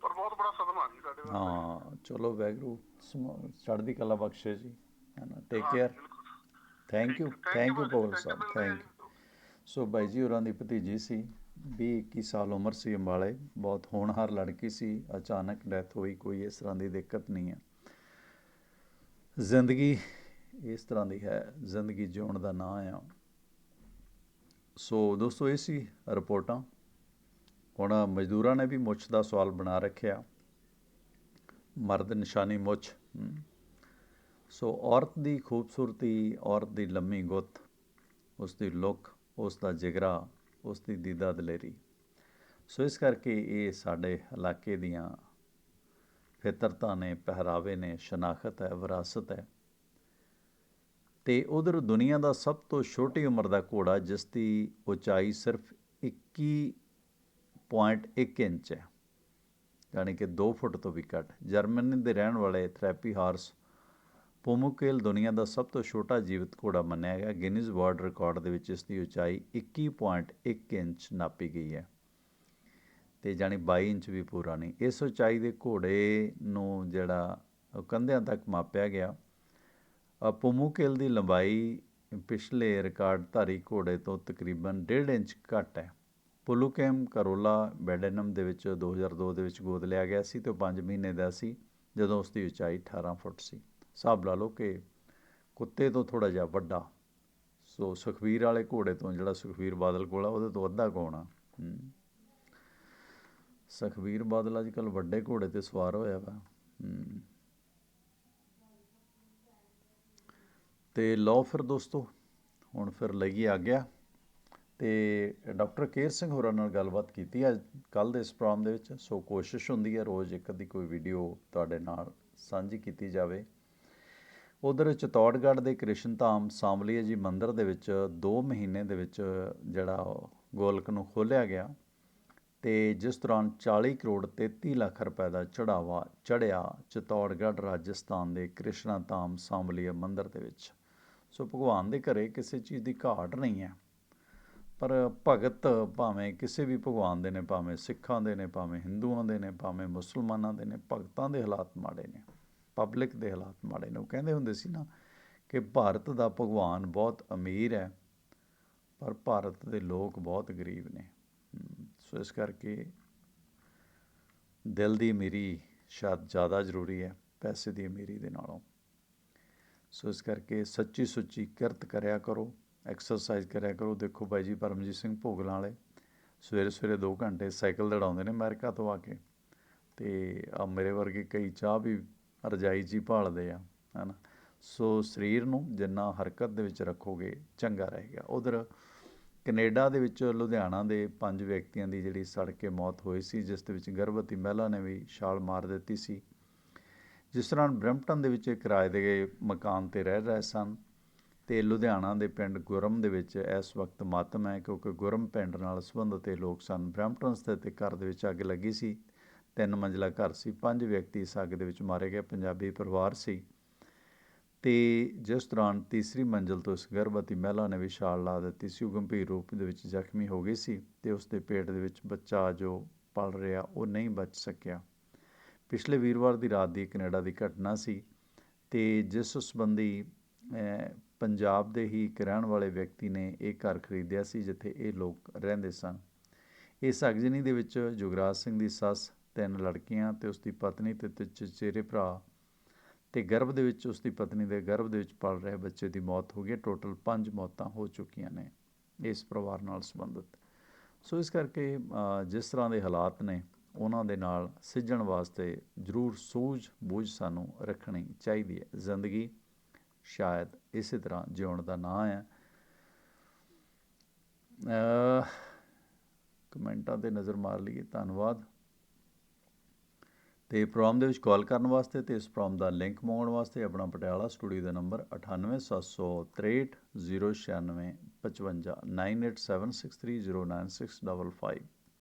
ਪਰ ਬਹੁਤ ਬੜਾ ਸਦਮਾ ਜੀ ਸਾਡੇ ਵਾਸਤੇ। ਹਾਂ ਚਲੋ ਵੈਗਰੂ ਚੜ੍ਹਦੀ ਕਲਾ ਬਖਸ਼ੇ ਜੀ ਹੈ ਨਾ take care. Thank you thank you you, sahib thank. You so bye ਜੀ ਹੋਰਾਂ ਦੀ ਭਤੀਜੀ ਸੀ 20 21 ਸਾਲ ਉਮਰ ਸੀ ਅੰਬਾਲੇ ਬਹੁਤ ਹੋਣਹਾਰ ਲੜਕੀ ਸੀ ਅਚਾਨਕ ਡੈਥ ਹੋਈ ਕੋਈ ਇਸ ਤਰ੍ਹਾਂ ਦੀ ਦਿੱਕਤ ਨਹੀਂ ਹੈ। ਜ਼ਿੰਦਗੀ ਇਸ ਤਰ੍ਹਾਂ ਦੀ ਹੈ, ਜ਼ਿੰਦਗੀ ਜਿਉਣ ਦਾ ਨਾਂ ਆ। ਸੋ ਦੋਸਤੋ, ਇਹ ਸੀ ਰਿਪੋਰਟਾਂ। ਹੁਣ ਮਜ਼ਦੂਰਾਂ ਨੇ ਵੀ ਮੁੱਛ ਦਾ ਸਵਾਲ ਬਣਾ ਰੱਖਿਆ। ਮਰਦ ਨਿਸ਼ਾਨੀ ਮੁੱਛ। ਸੋ ਔਰਤ ਦੀ ਖੂਬਸੂਰਤੀ, ਔਰਤ ਦੀ ਲੰਮੀ ਗੁੱਤ, ਉਸ ਦੀ ਲੁੱਕ, ਉਸ ਦਾ ਜਿਗਰਾ, ਉਸ ਦੀ ਦੀਦਾ ਦਲੇਰੀ। ਸੋ ਇਸ ਕਰਕੇ ਇਹ ਸਾਡੇ ਇਲਾਕੇ ਦੀਆਂ ਫਿਤਰਤਾਂ ਨੇ, ਪਹਿਰਾਵੇ ਨੇ, ਸ਼ਨਾਖਤ ਹੈ, ਵਿਰਾਸਤ ਹੈ। ਤੇ ਉਧਰ ਦੁਨੀਆ ਦਾ ਸਭ ਤੋਂ ਛੋਟੀ ਉਮਰ ਦਾ ਘੋੜਾ, ਜਿਸ ਦੀ ਉਚਾਈ ਸਿਰਫ 21.1 ਇੰਚ ਹੈ, ਯਾਨੀ ਕਿ 2 ਫੁੱਟ ਤੋਂ ਵੀ ਘੱਟ। ਜਰਮਨੀ ਦੇ ਰਹਿਣ ਵਾਲੇ ਥੈਰੇਪੀ ਹਾਰਸ ਪੋਮੋਕੇਲ ਦੁਨੀਆ ਦਾ ਸਭ ਤੋਂ ਛੋਟਾ ਜੀਵਤ ਘੋੜਾ ਮੰਨਿਆ ਗਿਆ। ਗਿਨੀਜ਼ ਵਰਲਡ ਰਿਕਾਰਡ ਦੇ ਵਿੱਚ ਇਸ ਦੀ ਉਚਾਈ 21.1 ਇੰਚ ਨਾਪੀ ਗਈ ਹੈ। ਅਤੇ ਜਾਣੀ 22 ਇੰਚ ਵੀ ਪੂਰਾ ਨਹੀਂ। ਇਸ ਉਚਾਈ ਦੇ ਘੋੜੇ ਨੂੰ ਜਿਹੜਾ ਕੰਧਿਆਂ ਤੱਕ ਮਾਪਿਆ ਗਿਆ। ਅ, ਦੀ ਲੰਬਾਈ ਪਿਛਲੇ ਰਿਕਾਰਡ ਧਾਰੀ ਘੋੜੇ ਤੋਂ ਤਕਰੀਬਨ 1.5 ਇੰਚ ਘੱਟ ਹੈ। ਪੁਲੂਕੇਮ ਕਰੋਲਾ ਬੈਡਨਮ ਦੇ ਵਿੱਚ 2002 ਦੇ ਵਿੱਚ ਗੋਦ ਲਿਆ ਗਿਆ ਸੀ ਤੇ 5 ਮਹੀਨੇ ਦਾ ਸੀ ਜਦੋਂ ਉਸ ਦੀ ਉਚਾਈ 18 ਫੁੱਟ ਸੀ। ਹਿਸਾਬ ਲਾ ਲਓ ਕਿ ਕੁੱਤੇ ਤੋਂ ਥੋੜਾ ਜਿਹਾ ਵੱਡਾ। ਸੋ ਸੁਖਵੀਰ ਵਾਲੇ ਘੋੜੇ ਤੋਂ ਜਿਹੜਾ ਸੁਖਵੀਰ ਬਾਦਲ ਕੋਲ ਆ ਉਹਦੇ ਤੋਂ ਅੱਧਾ ਕੋਣਾ ਸੁਖਬੀਰ ਬਾਦਲ ਅੱਜ ਕੱਲ ਵੱਡੇ ਘੋੜੇ ਤੇ ਸਵਾਰ ਹੋਇਆ ਵਾ। ਹੂੰ। ਤੇ ਲਓ ਫਿਰ ਦੋਸਤੋ, ਹੁਣ ਫਿਰ ਲਈ ਆ ਗਿਆ ਤੇ ਡਾਕਟਰ ਕੇਰ ਸਿੰਘ ਹੋਰਾਂ ਨਾਲ ਗੱਲਬਾਤ ਕੀਤੀ ਅੱਜ ਕੱਲ ਦੇ ਇਸ ਪ੍ਰੋਗਰਾਮ ਦੇ ਵਿੱਚ। ਸੋ ਕੋਸ਼ਿਸ਼ ਹੁੰਦੀ ਹੈ ਰੋਜ਼ ਇੱਕ ਅੱਧੀ ਕੋਈ ਵੀਡੀਓ ਤੁਹਾਡੇ ਨਾਲ ਸਾਂਝੀ ਕੀਤੀ ਜਾਵੇ। ਉਧਰ ਚਤੌੜਗੜ੍ਹ ਦੇ ਕ੍ਰਿਸ਼ਨ ਧਾਮ ਸਾਂਵਲੀਆ ਜੀ ਮੰਦਿਰ ਦੇ ਵਿੱਚ 2 ਮਹੀਨੇ ਦੇ ਵਿੱਚ ਜਿਹੜਾ ਗੋਲਕ ਨੂੰ ਖੋਲ੍ਹਿਆ ਗਿਆ। ਤੇ ਜਿਸ ਦੌਰਾਨ 40 ਕਰੋੜ 33 ਲੱਖ ਰੁਪਏ ਦਾ ਚੜਾਵਾ ਚੜਿਆ ਚਿਤੌੜਗੜ੍ਹ ਰਾਜਸਥਾਨ ਦੇ ਕ੍ਰਿਸ਼ਨਾ ਧਾਮ ਸਾਂਬਲੀਆ ਮੰਦਿਰ ਦੇ ਵਿੱਚ। ਸੋ ਭਗਵਾਨ ਦੇ ਘਰੇ ਕਿਸੇ ਚੀਜ਼ ਦੀ ਘਾਟ ਨਹੀਂ ਹੈ। ਪਰ ਭਗਤ ਭਾਵੇਂ ਕਿਸੇ ਵੀ ਭਗਵਾਨ ਦੇ ਨੇ, ਭਾਵੇਂ ਸਿੱਖਾਂ ਦੇ ਨੇ, ਭਾਵੇਂ ਹਿੰਦੂਆਂ ਦੇ ਨੇ, ਭਾਵੇਂ ਮੁਸਲਮਾਨਾਂ ਦੇ ਨੇ, ਭਗਤਾਂ ਦੇ ਹਾਲਾਤ ਮਾੜੇ ਨੇ ਪਬਲਿਕ ਦੇ ਹਾਲਾਤ ਮਾੜੇ ਨੇ। ਉਹ ਕਹਿੰਦੇ ਹੁੰਦੇ ਸੀ ਨਾ ਕਿ ਭਾਰਤ ਦਾ ਭਗਵਾਨ ਬਹੁਤ ਅਮੀਰ ਹੈ, ਪਰ ਭਾਰਤ ਦੇ ਲੋਕ ਬਹੁਤ ਗਰੀਬ ਨੇ। ਸੋ ਇਸ ਕਰਕੇ ਦਿਲ ਦੀ ਅਮੀਰੀ ਸ਼ਾਇਦ ਜ਼ਿਆਦਾ ਜ਼ਰੂਰੀ ਹੈ, ਪੈਸੇ ਦੀ ਅਮੀਰੀ ਦੇ ਨਾਲੋਂ। ਸੋ ਇਸ ਕਰਕੇ ਸੱਚੀ ਸੁੱਚੀ ਕਿਰਤ ਕਰਿਆ ਕਰੋ ਐਕਸਰਸਾਈਜ਼ ਕਰਿਆ ਕਰੋ। ਦੇਖੋ ਬਾਈ ਜੀ ਪਰਮਜੀਤ ਸਿੰਘ ਭੋਗਲਾਂ ਵਾਲੇ, ਸਵੇਰੇ ਸਵੇਰੇ 2 ਘੰਟੇ ਸਾਈਕਲ ਦੜਾਉਂਦੇ ਨੇ ਅਮਰੀਕਾ ਤੋਂ ਆ ਕੇ। ਤੇ ਆ ਮੇਰੇ ਵਰਗੇ ਕਈ ਚਾਹ ਵੀ ਰਜਾਈ 'ਚ ਹੀ ਭਾਲਦੇ ਆ, ਹਨਾ। ਸੋ ਸਰੀਰ ਨੂੰ ਜਿੰਨਾ ਹਰਕਤ ਦੇ ਵਿੱਚ ਰੱਖੋਗੇ, ਚੰਗਾ ਰਹੇਗਾ। ਉਧਰ ਕੈਨੇਡਾ ਦੇ ਵਿੱਚ ਲੁਧਿਆਣਾ ਦੇ ਪੰਜ ਵਿਅਕਤੀਆਂ ਦੀ ਜਿਹੜੀ ਸੜ ਕੇ ਮੌਤ ਹੋਈ ਸੀ, ਜਿਸ ਦੇ ਵਿੱਚ ਗਰਭਵਤੀ ਮਹਿਲਾ ਨੇ ਵੀ ਛਾਲ ਮਾਰ ਦਿੱਤੀ ਸੀ। ਜਿਸ ਤਰ੍ਹਾਂ ਬ੍ਰੈਂਪਟਨ ਦੇ ਵਿੱਚ ਕਿਰਾਏ ਦੇ ਮਕਾਨ ਤੇ ਰਹਿ ਰਹੇ ਸਨ ਤੇ ਲੁਧਿਆਣਾ ਦੇ ਪਿੰਡ ਗੁਰਮ ਦੇ ਵਿੱਚ ਇਸ ਵਕਤ ਮਾਤਮ ਹੈ, ਕਿਉਂਕਿ ਗੁਰਮ ਪਿੰਡ ਨਾਲ ਸੰਬੰਧਿਤ ਇਹ ਲੋਕ ਸਨ। ਬ੍ਰੈਂਪਟਨ ਸਥਿਤ ਇੱਕ ਘਰ ਦੇ ਵਿੱਚ ਅੱਗ ਲੱਗੀ ਸੀ। ਤਿੰਨ ਮੰਜ਼ਲਾ ਘਰ ਸੀ। ਪੰਜ ਵਿਅਕਤੀ ਇਸ ਅੱਗ ਦੇ ਵਿੱਚ ਮਾਰੇ ਗਏ। ਪੰਜਾਬੀ ਪਰਿਵਾਰ ਸੀ। ਤੇ ਜਿਸ ਦੌਰਾਨ ਤੀਸਰੀ ਮੰਜ਼ਲ ਤੋਂ ਇਸ ਗਰਭਵਤੀ ਮਹਿਲਾ ਨੇ ਵੀ ਛਾਲ ਲਾ ਦਿੱਤੀ ਸੀ, ਉਹ ਗੰਭੀਰ ਰੂਪ ਦੇ ਵਿੱਚ ਜ਼ਖਮੀ ਹੋ ਗਈ ਸੀ ਤੇ ਉਸ ਦੇ ਪੇਟ ਦੇ ਵਿੱਚ ਬੱਚਾ ਜੋ ਪਲ ਰਿਹਾ, ਉਹ ਨਹੀਂ ਬਚ ਸਕਿਆ। ਪਿਛਲੇ ਵੀਰਵਾਰ ਦੀ ਰਾਤ ਦੀ ਕੈਨੇਡਾ ਦੀ ਘਟਨਾ ਸੀ ਤੇ ਜਿਸ ਸੰਬੰਧੀ ਪੰਜਾਬ ਦੇ ਹੀ ਇੱਕ ਰਹਿਣ ਵਾਲੇ ਵਿਅਕਤੀ ਨੇ ਇਹ ਘਰ ਖਰੀਦਿਆ ਸੀ, ਜਿੱਥੇ ਇਹ ਲੋਕ ਰਹਿੰਦੇ ਸਨ। ਇਸ ਅਗਜਨੀ ਦੇ ਵਿੱਚ ਜੁਗਰਾਜ ਸਿੰਘ ਦੀ ਸੱਸ, ਤਿੰਨ ਲੜਕੀਆਂ ਤੇ ਉਸ ਦੀ ਪਤਨੀ ਤੇ ਤੇ ਚਚੇਰੇ ਭਰਾ ਤੇ ਗਰਭ ਦੇ ਵਿੱਚ ਉਸ ਦੀ ਪਤਨੀ ਦੇ ਗਰਭ ਦੇ ਵਿੱਚ ਪਲ ਰਹੇ ਬੱਚੇ ਦੀ ਮੌਤ ਹੋ ਗਈ ਟੋਟਲ 5 ਮੌਤਾਂ ਹੋ ਚੁੱਕੀਆਂ ਨੇ ਇਸ ਪਰਿਵਾਰ ਨਾਲ ਸੰਬੰਧਿਤ। ਸੋ ਇਸ ਕਰਕੇ ਜਿਸ ਤਰ੍ਹਾਂ ਦੇ ਹਾਲਾਤ ਨੇ, ਉਹਨਾਂ ਦੇ ਨਾਲ ਸਿੱਝਣ ਵਾਸਤੇ ਜ਼ਰੂਰ ਸੂਝ ਬੂਝ ਸਾਨੂੰ ਰੱਖਣੀ ਚਾਹੀਦੀ ਹੈ। ਜ਼ਿੰਦਗੀ ਸ਼ਾਇਦ ਇਸੇ ਤਰ੍ਹਾਂ ਜਿਉਣ ਦਾ ਨਾਂ ਹੈ। ਕਮੈਂਟਾਂ ਤੇ ਨਜ਼ਰ ਮਾਰ ਲਈਏ। ਧੰਨਵਾਦ। ਤੇ ਪ੍ਰੋਗਰਾਮ ਦੇ ਵਿੱਚ ਕਾਲ ਕਰਨ ਵਾਸਤੇ ਤੇ ਇਸ ਪ੍ਰੋਗਰਾਮ ਦਾ ਲਿੰਕ ਮੰਗਵਾਉਣ ਵਾਸਤੇ ਆਪਣਾ ਪਟਿਆਲਾ ਸਟੂਡੀਓ ਦਾ ਨੰਬਰ 9876309655 9877630965